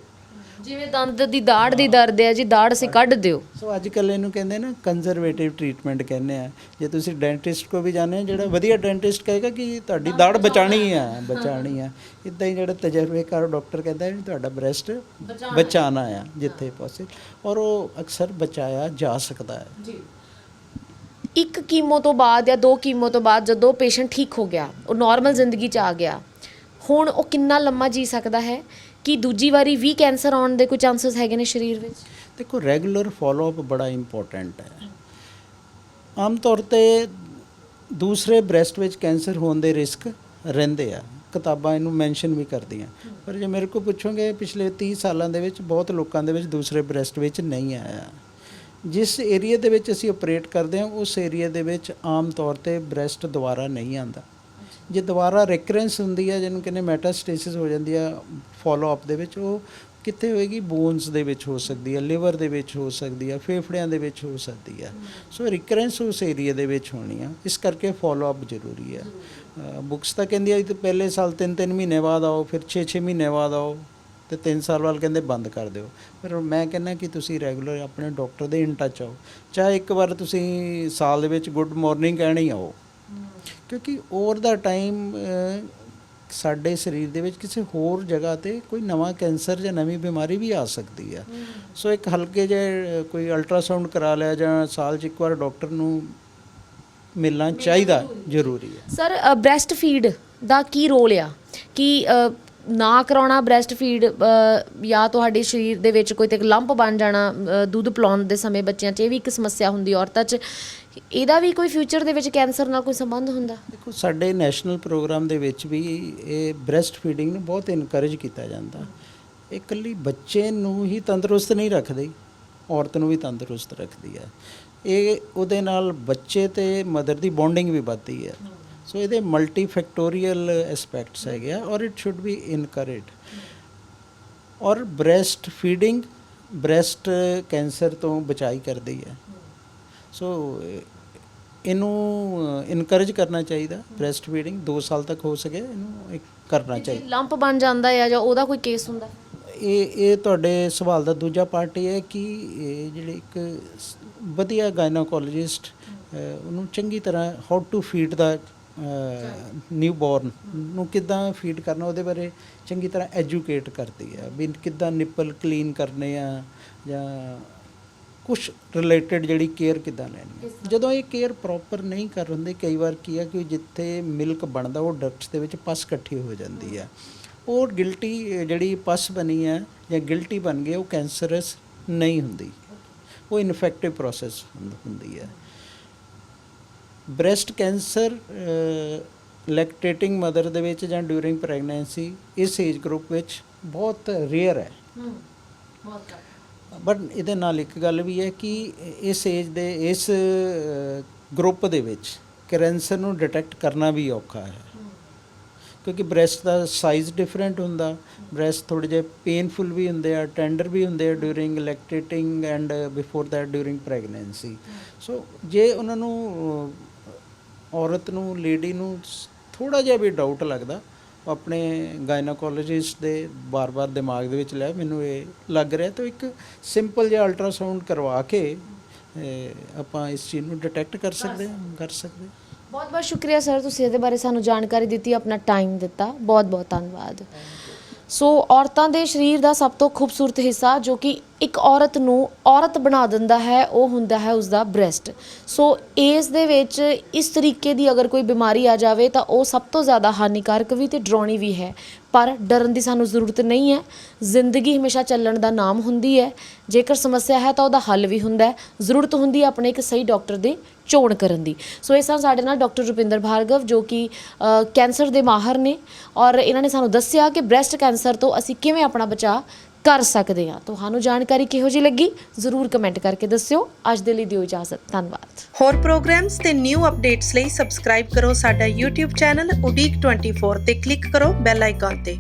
ਜਿਵੇਂ ਦੰਦ ਦੀ ਦਾੜ ਦੀ ਦਰਦ ਹੈ ਜੀ ਦਾੜ ਅਸੀਂ ਕੱਢ ਦਿਓ। ਸੋ ਅੱਜ ਕੱਲ੍ਹ ਇਹਨੂੰ ਕਹਿੰਦੇ ਨਾ ਕੰਜ਼ਰਵੇਟਿਵ ਟ੍ਰੀਟਮੈਂਟ ਕਹਿੰਦੇ ਆ। ਜੇ ਤੁਸੀਂ ਡੈਂਟਿਸਟ ਕੋ ਵੀ ਜਾਂਦੇ ਆ ਜਿਹੜਾ ਵਧੀਆ ਡੈਂਟਿਸਟ ਕਹੇਗਾ ਕਿ ਤੁਹਾਡੀ ਦਾੜ ਬਚਾਣੀ ਆ ਬਚਾਣੀ ਆ। ਇਦਾਂ ਹੀ ਜਿਹੜਾ ਤਜਰਬੇਕਾਰ ਡਾਕਟਰ ਕਹਿੰਦਾ ਹੈ ਵੀ ਤੁਹਾਡਾ ਬ੍ਰੈਸਟ ਬਚਾਣਾ ਆ ਜਿੱਥੇ ਪੋਸੀਬਲ ਔਰ ਉਹ ਅਕਸਰ ਬਚਾਇਆ ਜਾ ਸਕਦਾ ਹੈ। ਜੀ। ਇੱਕ ਕੀਮੋ ਤੋਂ ਬਾਅਦ ਜਾਂ ਦੋ ਕੀਮੋ ਤੋਂ ਬਾਅਦ ਜਦੋਂ ਪੇਸ਼ੈਂਟ ਠੀਕ ਹੋ ਗਿਆ ਉਹ ਨਾਰਮਲ ਜ਼ਿੰਦਗੀ 'ਚ ਆ ਗਿਆ ਹੁਣ ਉਹ ਕਿੰਨਾ ਲੰਮਾ ਜੀ ਸਕਦਾ ਹੈ? ਕਿ ਦੂਜੀ ਵਾਰੀ ਵੀ ਕੈਂਸਰ ਆਉਣ ਦੇ ਕੋਈ ਚਾਂਸਸ ਹੈਗੇ ਨੇ ਸਰੀਰ ਵਿੱਚ? ਦੇਖੋ, ਰੈਗੂਲਰ ਫਾਲੋ ਅਪ ਬੜਾ ਇੰਪੋਰਟੈਂਟ ਹੈ। ਆਮ ਤੌਰ ਤੇ ਦੂਸਰੇ ਬ੍ਰੈਸਟ ਵਿੱਚ ਕੈਂਸਰ ਹੋਣ ਦੇ ਰਿਸਕ ਰਹਿੰਦੇ ਆ। ਕਿਤਾਬਾਂ ਇਹਨੂੰ ਮੈਂਸ਼ਨ ਵੀ ਕਰਦੀਆਂ। ਪਰ ਜੇ ਮੇਰੇ ਕੋਲ ਪੁੱਛੋਗੇ, ਪਿਛਲੇ 30 ਸਾਲਾਂ ਦੇ ਵਿੱਚ ਬਹੁਤ ਲੋਕਾਂ ਦੇ ਵਿੱਚ ਦੂਸਰੇ ਬ੍ਰੈਸਟ ਵਿੱਚ ਨਹੀਂ ਆਇਆ। ਜਿਸ ਏਰੀਆ ਦੇ ਵਿੱਚ ਅਸੀਂ ਆਪਰੇਟ ਕਰਦੇ ਹਾਂ, ਉਸ ਏਰੀਆ ਦੇ ਵਿੱਚ ਆਮ ਤੌਰ ਤੇ ਬ੍ਰੈਸਟ ਦੁਬਾਰਾ ਨਹੀਂ ਆਂਦਾ ਜੇ ਦੁਬਾਰਾ ਰਿਕਰੈਂਸ ਹੁੰਦੀ ਹੈ ਜਿਹਨੂੰ ਕਹਿੰਦੇ ਮੈਟਾਸਟੇਸਿਸ ਹੋ ਜਾਂਦੀ ਆ ਫਾਲੋ ਅਪ ਦੇ ਵਿੱਚ, ਉਹ ਕਿੱਥੇ ਹੋਏਗੀ? ਬੋਨਸ ਦੇ ਵਿੱਚ ਹੋ ਸਕਦੀ ਹੈ ਲਿਵਰ ਦੇ ਵਿੱਚ ਹੋ ਸਕਦੀ ਹੈ ਫੇਫੜਿਆਂ ਦੇ ਵਿੱਚ ਹੋ ਸਕਦੀ ਹੈ ਸੋ ਰਿਕਰੈਂਸ ਉਸ ਏਰੀਆ ਦੇ ਵਿੱਚ ਹੋਣੀ ਆ। ਇਸ ਕਰਕੇ ਫਾਲੋ ਅਪ ਜ਼ਰੂਰੀ ਹੈ ਬੁੱਕਸ ਤਾਂ ਕਹਿੰਦੀ ਆ ਪਹਿਲੇ ਸਾਲ 3-3 ਮਹੀਨੇ ਬਾਅਦ ਆਓ, ਫਿਰ 6-6 ਮਹੀਨੇ ਬਾਅਦ ਆਓ, ਤੇ 3 ਸਾਲ ਬਾਅਦ ਕਹਿੰਦੇ ਬੰਦ ਕਰ ਦਿਓ। ਪਰ ਮੈਂ ਕਹਿੰਦਾ ਕਿ ਤੁਸੀਂ ਰੈਗੂਲਰ ਆਪਣੇ ਡਾਕਟਰ ਦੇ ਇਨ ਟੱਚ ਆਓ। ਚਾਹੇ ਇੱਕ ਵਾਰ ਤੁਸੀਂ ਸਾਲ ਦੇ ਵਿੱਚ ਗੁੱਡ ਮਾਰਨਿੰਗ ਕਹਿਣੀ ਆਓ। ਕਿਉਂਕਿ ਓਵਰ ਦਾ ਟਾਈਮ ਸਾਡੇ ਸਰੀਰ ਦੇ ਵਿੱਚ ਕਿਸੇ ਹੋਰ ਜਗ੍ਹਾ ਤੇ ਕੋਈ ਨਵਾਂ ਕੈਂਸਰ ਜਾਂ ਨਵੀਂ ਬਿਮਾਰੀ ਵੀ ਆ ਸਕਦੀ ਹੈ। ਸੋ ਇੱਕ ਹਲਕੇ ਜਿਹੇ ਕੋਈ ਅਲਟਰਾਸਾਊਂਡ ਕਰਾ ਲਿਆ ਜਾਂ ਸਾਲ 'ਚ ਇੱਕ ਵਾਰ ਡਾਕਟਰ ਨੂੰ ਮਿਲਣਾ ਚਾਹੀਦਾ ਜ਼ਰੂਰੀ ਹੈ। ਸਰ ਬ੍ਰੈਸਟ ਫੀਡ ਦਾ ਕੀ ਰੋਲ ਆ? ਕਿ ਨਾ ਕਰਾਉਣਾ ਬ੍ਰੈਸਟ ਫੀਡ ਜਾਂ ਤੁਹਾਡੇ ਸਰੀਰ ਦੇ ਵਿੱਚ ਕੋਈ ਤੇ ਲੰਪ ਬਣ ਜਾਣਾ ਦੁੱਧ ਪਿਲਾਉਣ ਦੇ ਸਮੇਂ ਬੱਚਿਆਂ 'ਚ ਇਹ ਵੀ ਇੱਕ ਸਮੱਸਿਆ ਹੁੰਦੀ ਔਰਤਾਂ 'ਚ। ਇਹਦਾ ਵੀ ਕੋਈ ਫਿਊਚਰ ਦੇ ਵਿੱਚ ਕੈਂਸਰ ਨਾਲ ਕੋਈ ਸੰਬੰਧ ਹੁੰਦਾ? ਦੇਖੋ, ਸਾਡੇ ਨੈਸ਼ਨਲ ਪ੍ਰੋਗਰਾਮ ਦੇ ਵਿੱਚ ਵੀ ਇਹ ਬ੍ਰੈਸਟ ਫੀਡਿੰਗ ਨੂੰ ਬਹੁਤ ਇਨਕਰੇਜ ਕੀਤਾ ਜਾਂਦਾ। ਇਹ ਇਕੱਲੀ ਬੱਚੇ ਨੂੰ ਹੀ ਤੰਦਰੁਸਤ ਨਹੀਂ ਰੱਖਦੀ, ਔਰਤ ਨੂੰ ਵੀ ਤੰਦਰੁਸਤ ਰੱਖਦੀ ਹੈ। ਇਹ ਉਹਦੇ ਨਾਲ ਬੱਚੇ ਤੇ ਮਦਰ ਦੀ ਬੌਂਡਿੰਗ ਵੀ ਵੱਧਦੀ ਹੈ। ਸੋ ਇਹਦੇ ਮਲਟੀ ਫੈਕਟੋਰੀਅਲ ਐਸਪੈਕਟਸ ਹੈਗੇ ਆ or it should be encourage or breast feeding breast cancer ਤੋਂ ਬਚਾਈ ਕਰਦੀ ਹੈ। ਸੋ ਇਹਨੂੰ ਇਨਕਰੇਜ ਕਰਨਾ ਚਾਹੀਦਾ ਬ੍ਰੈਸਟ ਫੀਡਿੰਗ 2 ਸਾਲ ਤੱਕ ਹੋ ਸਕੇ ਇਹਨੂੰ ਇੱਕ ਕਰਨਾ ਚਾਹੀਦਾ। ਲੰਪ ਬਣ ਜਾਂਦਾ ਹੈ ਜਾਂ ਉਹਦਾ ਕੋਈ ਕੇਸ ਹੁੰਦਾ? ਇਹ ਇਹ ਤੁਹਾਡੇ ਸਵਾਲ ਦਾ ਦੂਜਾ ਪਾਰਟ ਇਹ ਹੈ ਕਿ ਇਹ ਜਿਹੜੇ ਇੱਕ ਵਧੀਆ ਗਾਇਨੋਕੋਲੋਜਿਸਟ ਉਹਨੂੰ ਚੰਗੀ ਤਰ੍ਹਾਂ how to feed the newborn ਨੂੰ ਕਿੱਦਾਂ ਫੀਡ ਕਰਨਾ ਉਹਦੇ ਬਾਰੇ ਚੰਗੀ ਤਰ੍ਹਾਂ ਐਜੂਕੇਟ ਕਰਦੀ ਹੈ। ਵੀ ਕਿੱਦਾਂ ਨਿੱਪਲ ਕਲੀਨ ਕਰਨੇ ਆ ਜਾਂ ਕੁਝ ਰਿਲੇਟਡ ਜਿਹੜੀ ਕੇਅਰ ਕਿੱਦਾਂ ਲੈਣੀ ਹੈ? ਜਦੋਂ ਇਹ ਕੇਅਰ ਪ੍ਰੋਪਰ ਨਹੀਂ ਕਰ ਹੁੰਦੇ ਕਈ ਵਾਰ ਕੀ ਹੈ ਕਿ ਜਿੱਥੇ ਮਿਲਕ ਬਣਦਾ ਉਹ ਡਕਟਸ ਦੇ ਵਿੱਚ ਪਸ ਇਕੱਠੀ ਹੋ ਜਾਂਦੀ ਹੈ। ਉਹ ਗਿਲਟੀ ਜਿਹੜੀ ਪਸ ਬਣੀ ਹੈ ਜਾਂ ਗਿਲਟੀ ਬਣ ਗਈ ਉਹ ਕੈਂਸਰਸ ਨਹੀਂ ਹੁੰਦੀ। ਉਹ ਇਨਫੈਕਟਿਵ ਪ੍ਰੋਸੈਸ ਹੁੰਦੀ ਹੈ। ਬ੍ਰੈਸਟ ਕੈਂਸਰ ਲੈਕਟੇਟਿੰਗ ਮਦਰ ਦੇ ਵਿੱਚ ਜਾਂ ਡਿਊਰਿੰਗ ਪ੍ਰੈਗਨੈਂਸੀ ਇਸ ਏਜ ਗਰੁੱਪ ਵਿੱਚ ਬਹੁਤ ਰੇਅਰ ਹੈ। ਬਟ ਇਹਦੇ ਨਾਲ ਇੱਕ ਗੱਲ ਵੀ ਹੈ ਕਿ ਇਸ ਏਜ ਦੇ, ਇਸ ਗਰੁੱਪ ਦੇ ਵਿੱਚ ਕੈਂਸਰ ਨੂੰ ਡਿਟੈਕਟ ਕਰਨਾ ਵੀ ਔਖਾ ਹੈ। ਕਿਉਂਕਿ ਬ੍ਰੈਸਟ ਦਾ ਸਾਈਜ਼ ਡਿਫਰੈਂਟ ਹੁੰਦਾ ਬ੍ਰੈਸਟ ਥੋੜੇ ਜਿਹੇ ਪੇਨਫੁਲ ਵੀ ਹੁੰਦੇ ਆ ਟੈਂਡਰ ਵੀ ਹੁੰਦੇ ਆ during lactating and before that during pregnancy so ਜੇ ਉਹਨਾਂ ਨੂੰ ਔਰਤ ਨੂੰ ਲੇਡੀ ਨੂੰ ਥੋੜਾ ਜਿਹਾ ਵੀ ਡਾਊਟ ਲੱਗਦਾ ਆਪਣੇ ਗਾਇਨੋਕੋਲੋਜਿਸਟ ਦੇ ਬਾਰ-ਬਾਰ ਦਿਮਾਗ ਦੇ ਵਿੱਚ ਲੈ ਮੈਨੂੰ ਇਹ ਲੱਗ ਰਿਹਾ ਤਾਂ ਇੱਕ ਸਿੰਪਲ ਜਿਹਾ ਅਲਟਰਾਸਾਊਂਡ ਕਰਵਾ ਕੇ ਆਪਾਂ ਇਸ ਚੀਜ਼ ਨੂੰ ਡਿਟੈਕਟ ਕਰ ਸਕਦੇ ਹਾਂ ਕਰ ਸਕਦੇ ਹਾਂ। ਬਹੁਤ ਬਹੁਤ ਸ਼ੁਕਰੀਆ ਸਰ ਤੁਸੀਂ ਇਹਦੇ ਬਾਰੇ ਸਾਨੂੰ ਜਾਣਕਾਰੀ ਦਿੱਤੀ ਆਪਣਾ ਟਾਈਮ ਦਿੱਤਾ। ਬਹੁਤ ਬਹੁਤ ਧੰਨਵਾਦ ਸੋ ਔਰਤਾਂ ਦੇ ਸਰੀਰ ਦਾ ਸਭ ਤੋਂ ਖੂਬਸੂਰਤ ਹਿੱਸਾ ਜੋ ਕਿ ਇੱਕ ਔਰਤ ਨੂੰ ਔਰਤ ਬਣਾ ਦਿੰਦਾ ਹੈ, ਉਹ ਹੁੰਦਾ ਹੈ ਉਸਦਾ ਬ੍ਰੈਸਟ ਸੋ ਇਸ ਦੇ ਵਿੱਚ ਇਸ ਤਰੀਕੇ ਦੀ ਅਗਰ ਕੋਈ ਬਿਮਾਰੀ ਆ ਜਾਵੇ, ਤਾਂ ਉਹ ਸਭ ਤੋਂ ਜ਼ਿਆਦਾ ਹਾਨੀਕਾਰਕ ਵੀ ਤੇ ਡਰਾਉਣੀ ਵੀ ਹੈ। ਪਰ ਡਰਨ ਦੀ ਸਾਨੂੰ ਜ਼ਰੂਰਤ ਨਹੀਂ ਹੈ। ਜ਼ਿੰਦਗੀ ਹਮੇਸ਼ਾ ਚੱਲਣ ਦਾ ਨਾਮ ਹੁੰਦੀ ਹੈ। ਜੇਕਰ ਸਮੱਸਿਆ ਹੈ, ਤਾਂ ਉਹਦਾ ਹੱਲ ਵੀ ਹੁੰਦਾ ਹੈ। ਜ਼ਰੂਰਤ ਹੁੰਦੀ ਹੈ ਆਪਣੇ ਇੱਕ ਸਹੀ ਡਾਕਟਰ ਦੀ ਚੋਣ ਕਰਨ ਦੀ। ਸੋ ਇਹ ਤਰ੍ਹਾਂ ਸਾਡੇ ਨਾਲ ਡਾਕਟਰ ਰੁਪਿੰਦਰ ਭਾਰਗਵ, ਜੋ ਕਿ ਕੈਂਸਰ ਦੇ ਮਾਹਰ ਨੇ। ਔਰ ਇਹਨਾਂ ਨੇ ਸਾਨੂੰ ਦੱਸਿਆ ਕਿ ਬ੍ਰੈਸਟ ਕੈਂਸਰ ਤੋਂ ਅਸੀਂ ਕਿਵੇਂ ਆਪਣਾ ਬਚਾਅ ਕਰ ਸਕਦੇ ਹਾਂ। ਤੁਹਾਨੂੰ ਜਾਣਕਾਰੀ ਕਿਹੋ ਜਿਹੀ ਲੱਗੀ? ਜ਼ਰੂਰ ਕਮੈਂਟ ਕਰਕੇ ਦੱਸਿਓ। ਅੱਜ ਦੇ ਲਈ ਦਿਓ ਇਜਾਜ਼ਤ। ਧੰਨਵਾਦ। ਹੋਰ ਪ੍ਰੋਗਰਾਮਸ ਤੇ ਨਿਊ ਅਪਡੇਟਸ ਲਈ ਸਬਸਕ੍ਰਾਈਬ ਕਰੋ ਸਾਡਾ YouTube ਚੈਨਲ ਉਡੀਕ 24 ਤੇ ਕਲਿੱਕ ਕਰੋ ਬੈਲ ਆਈਕਨ ਤੇ।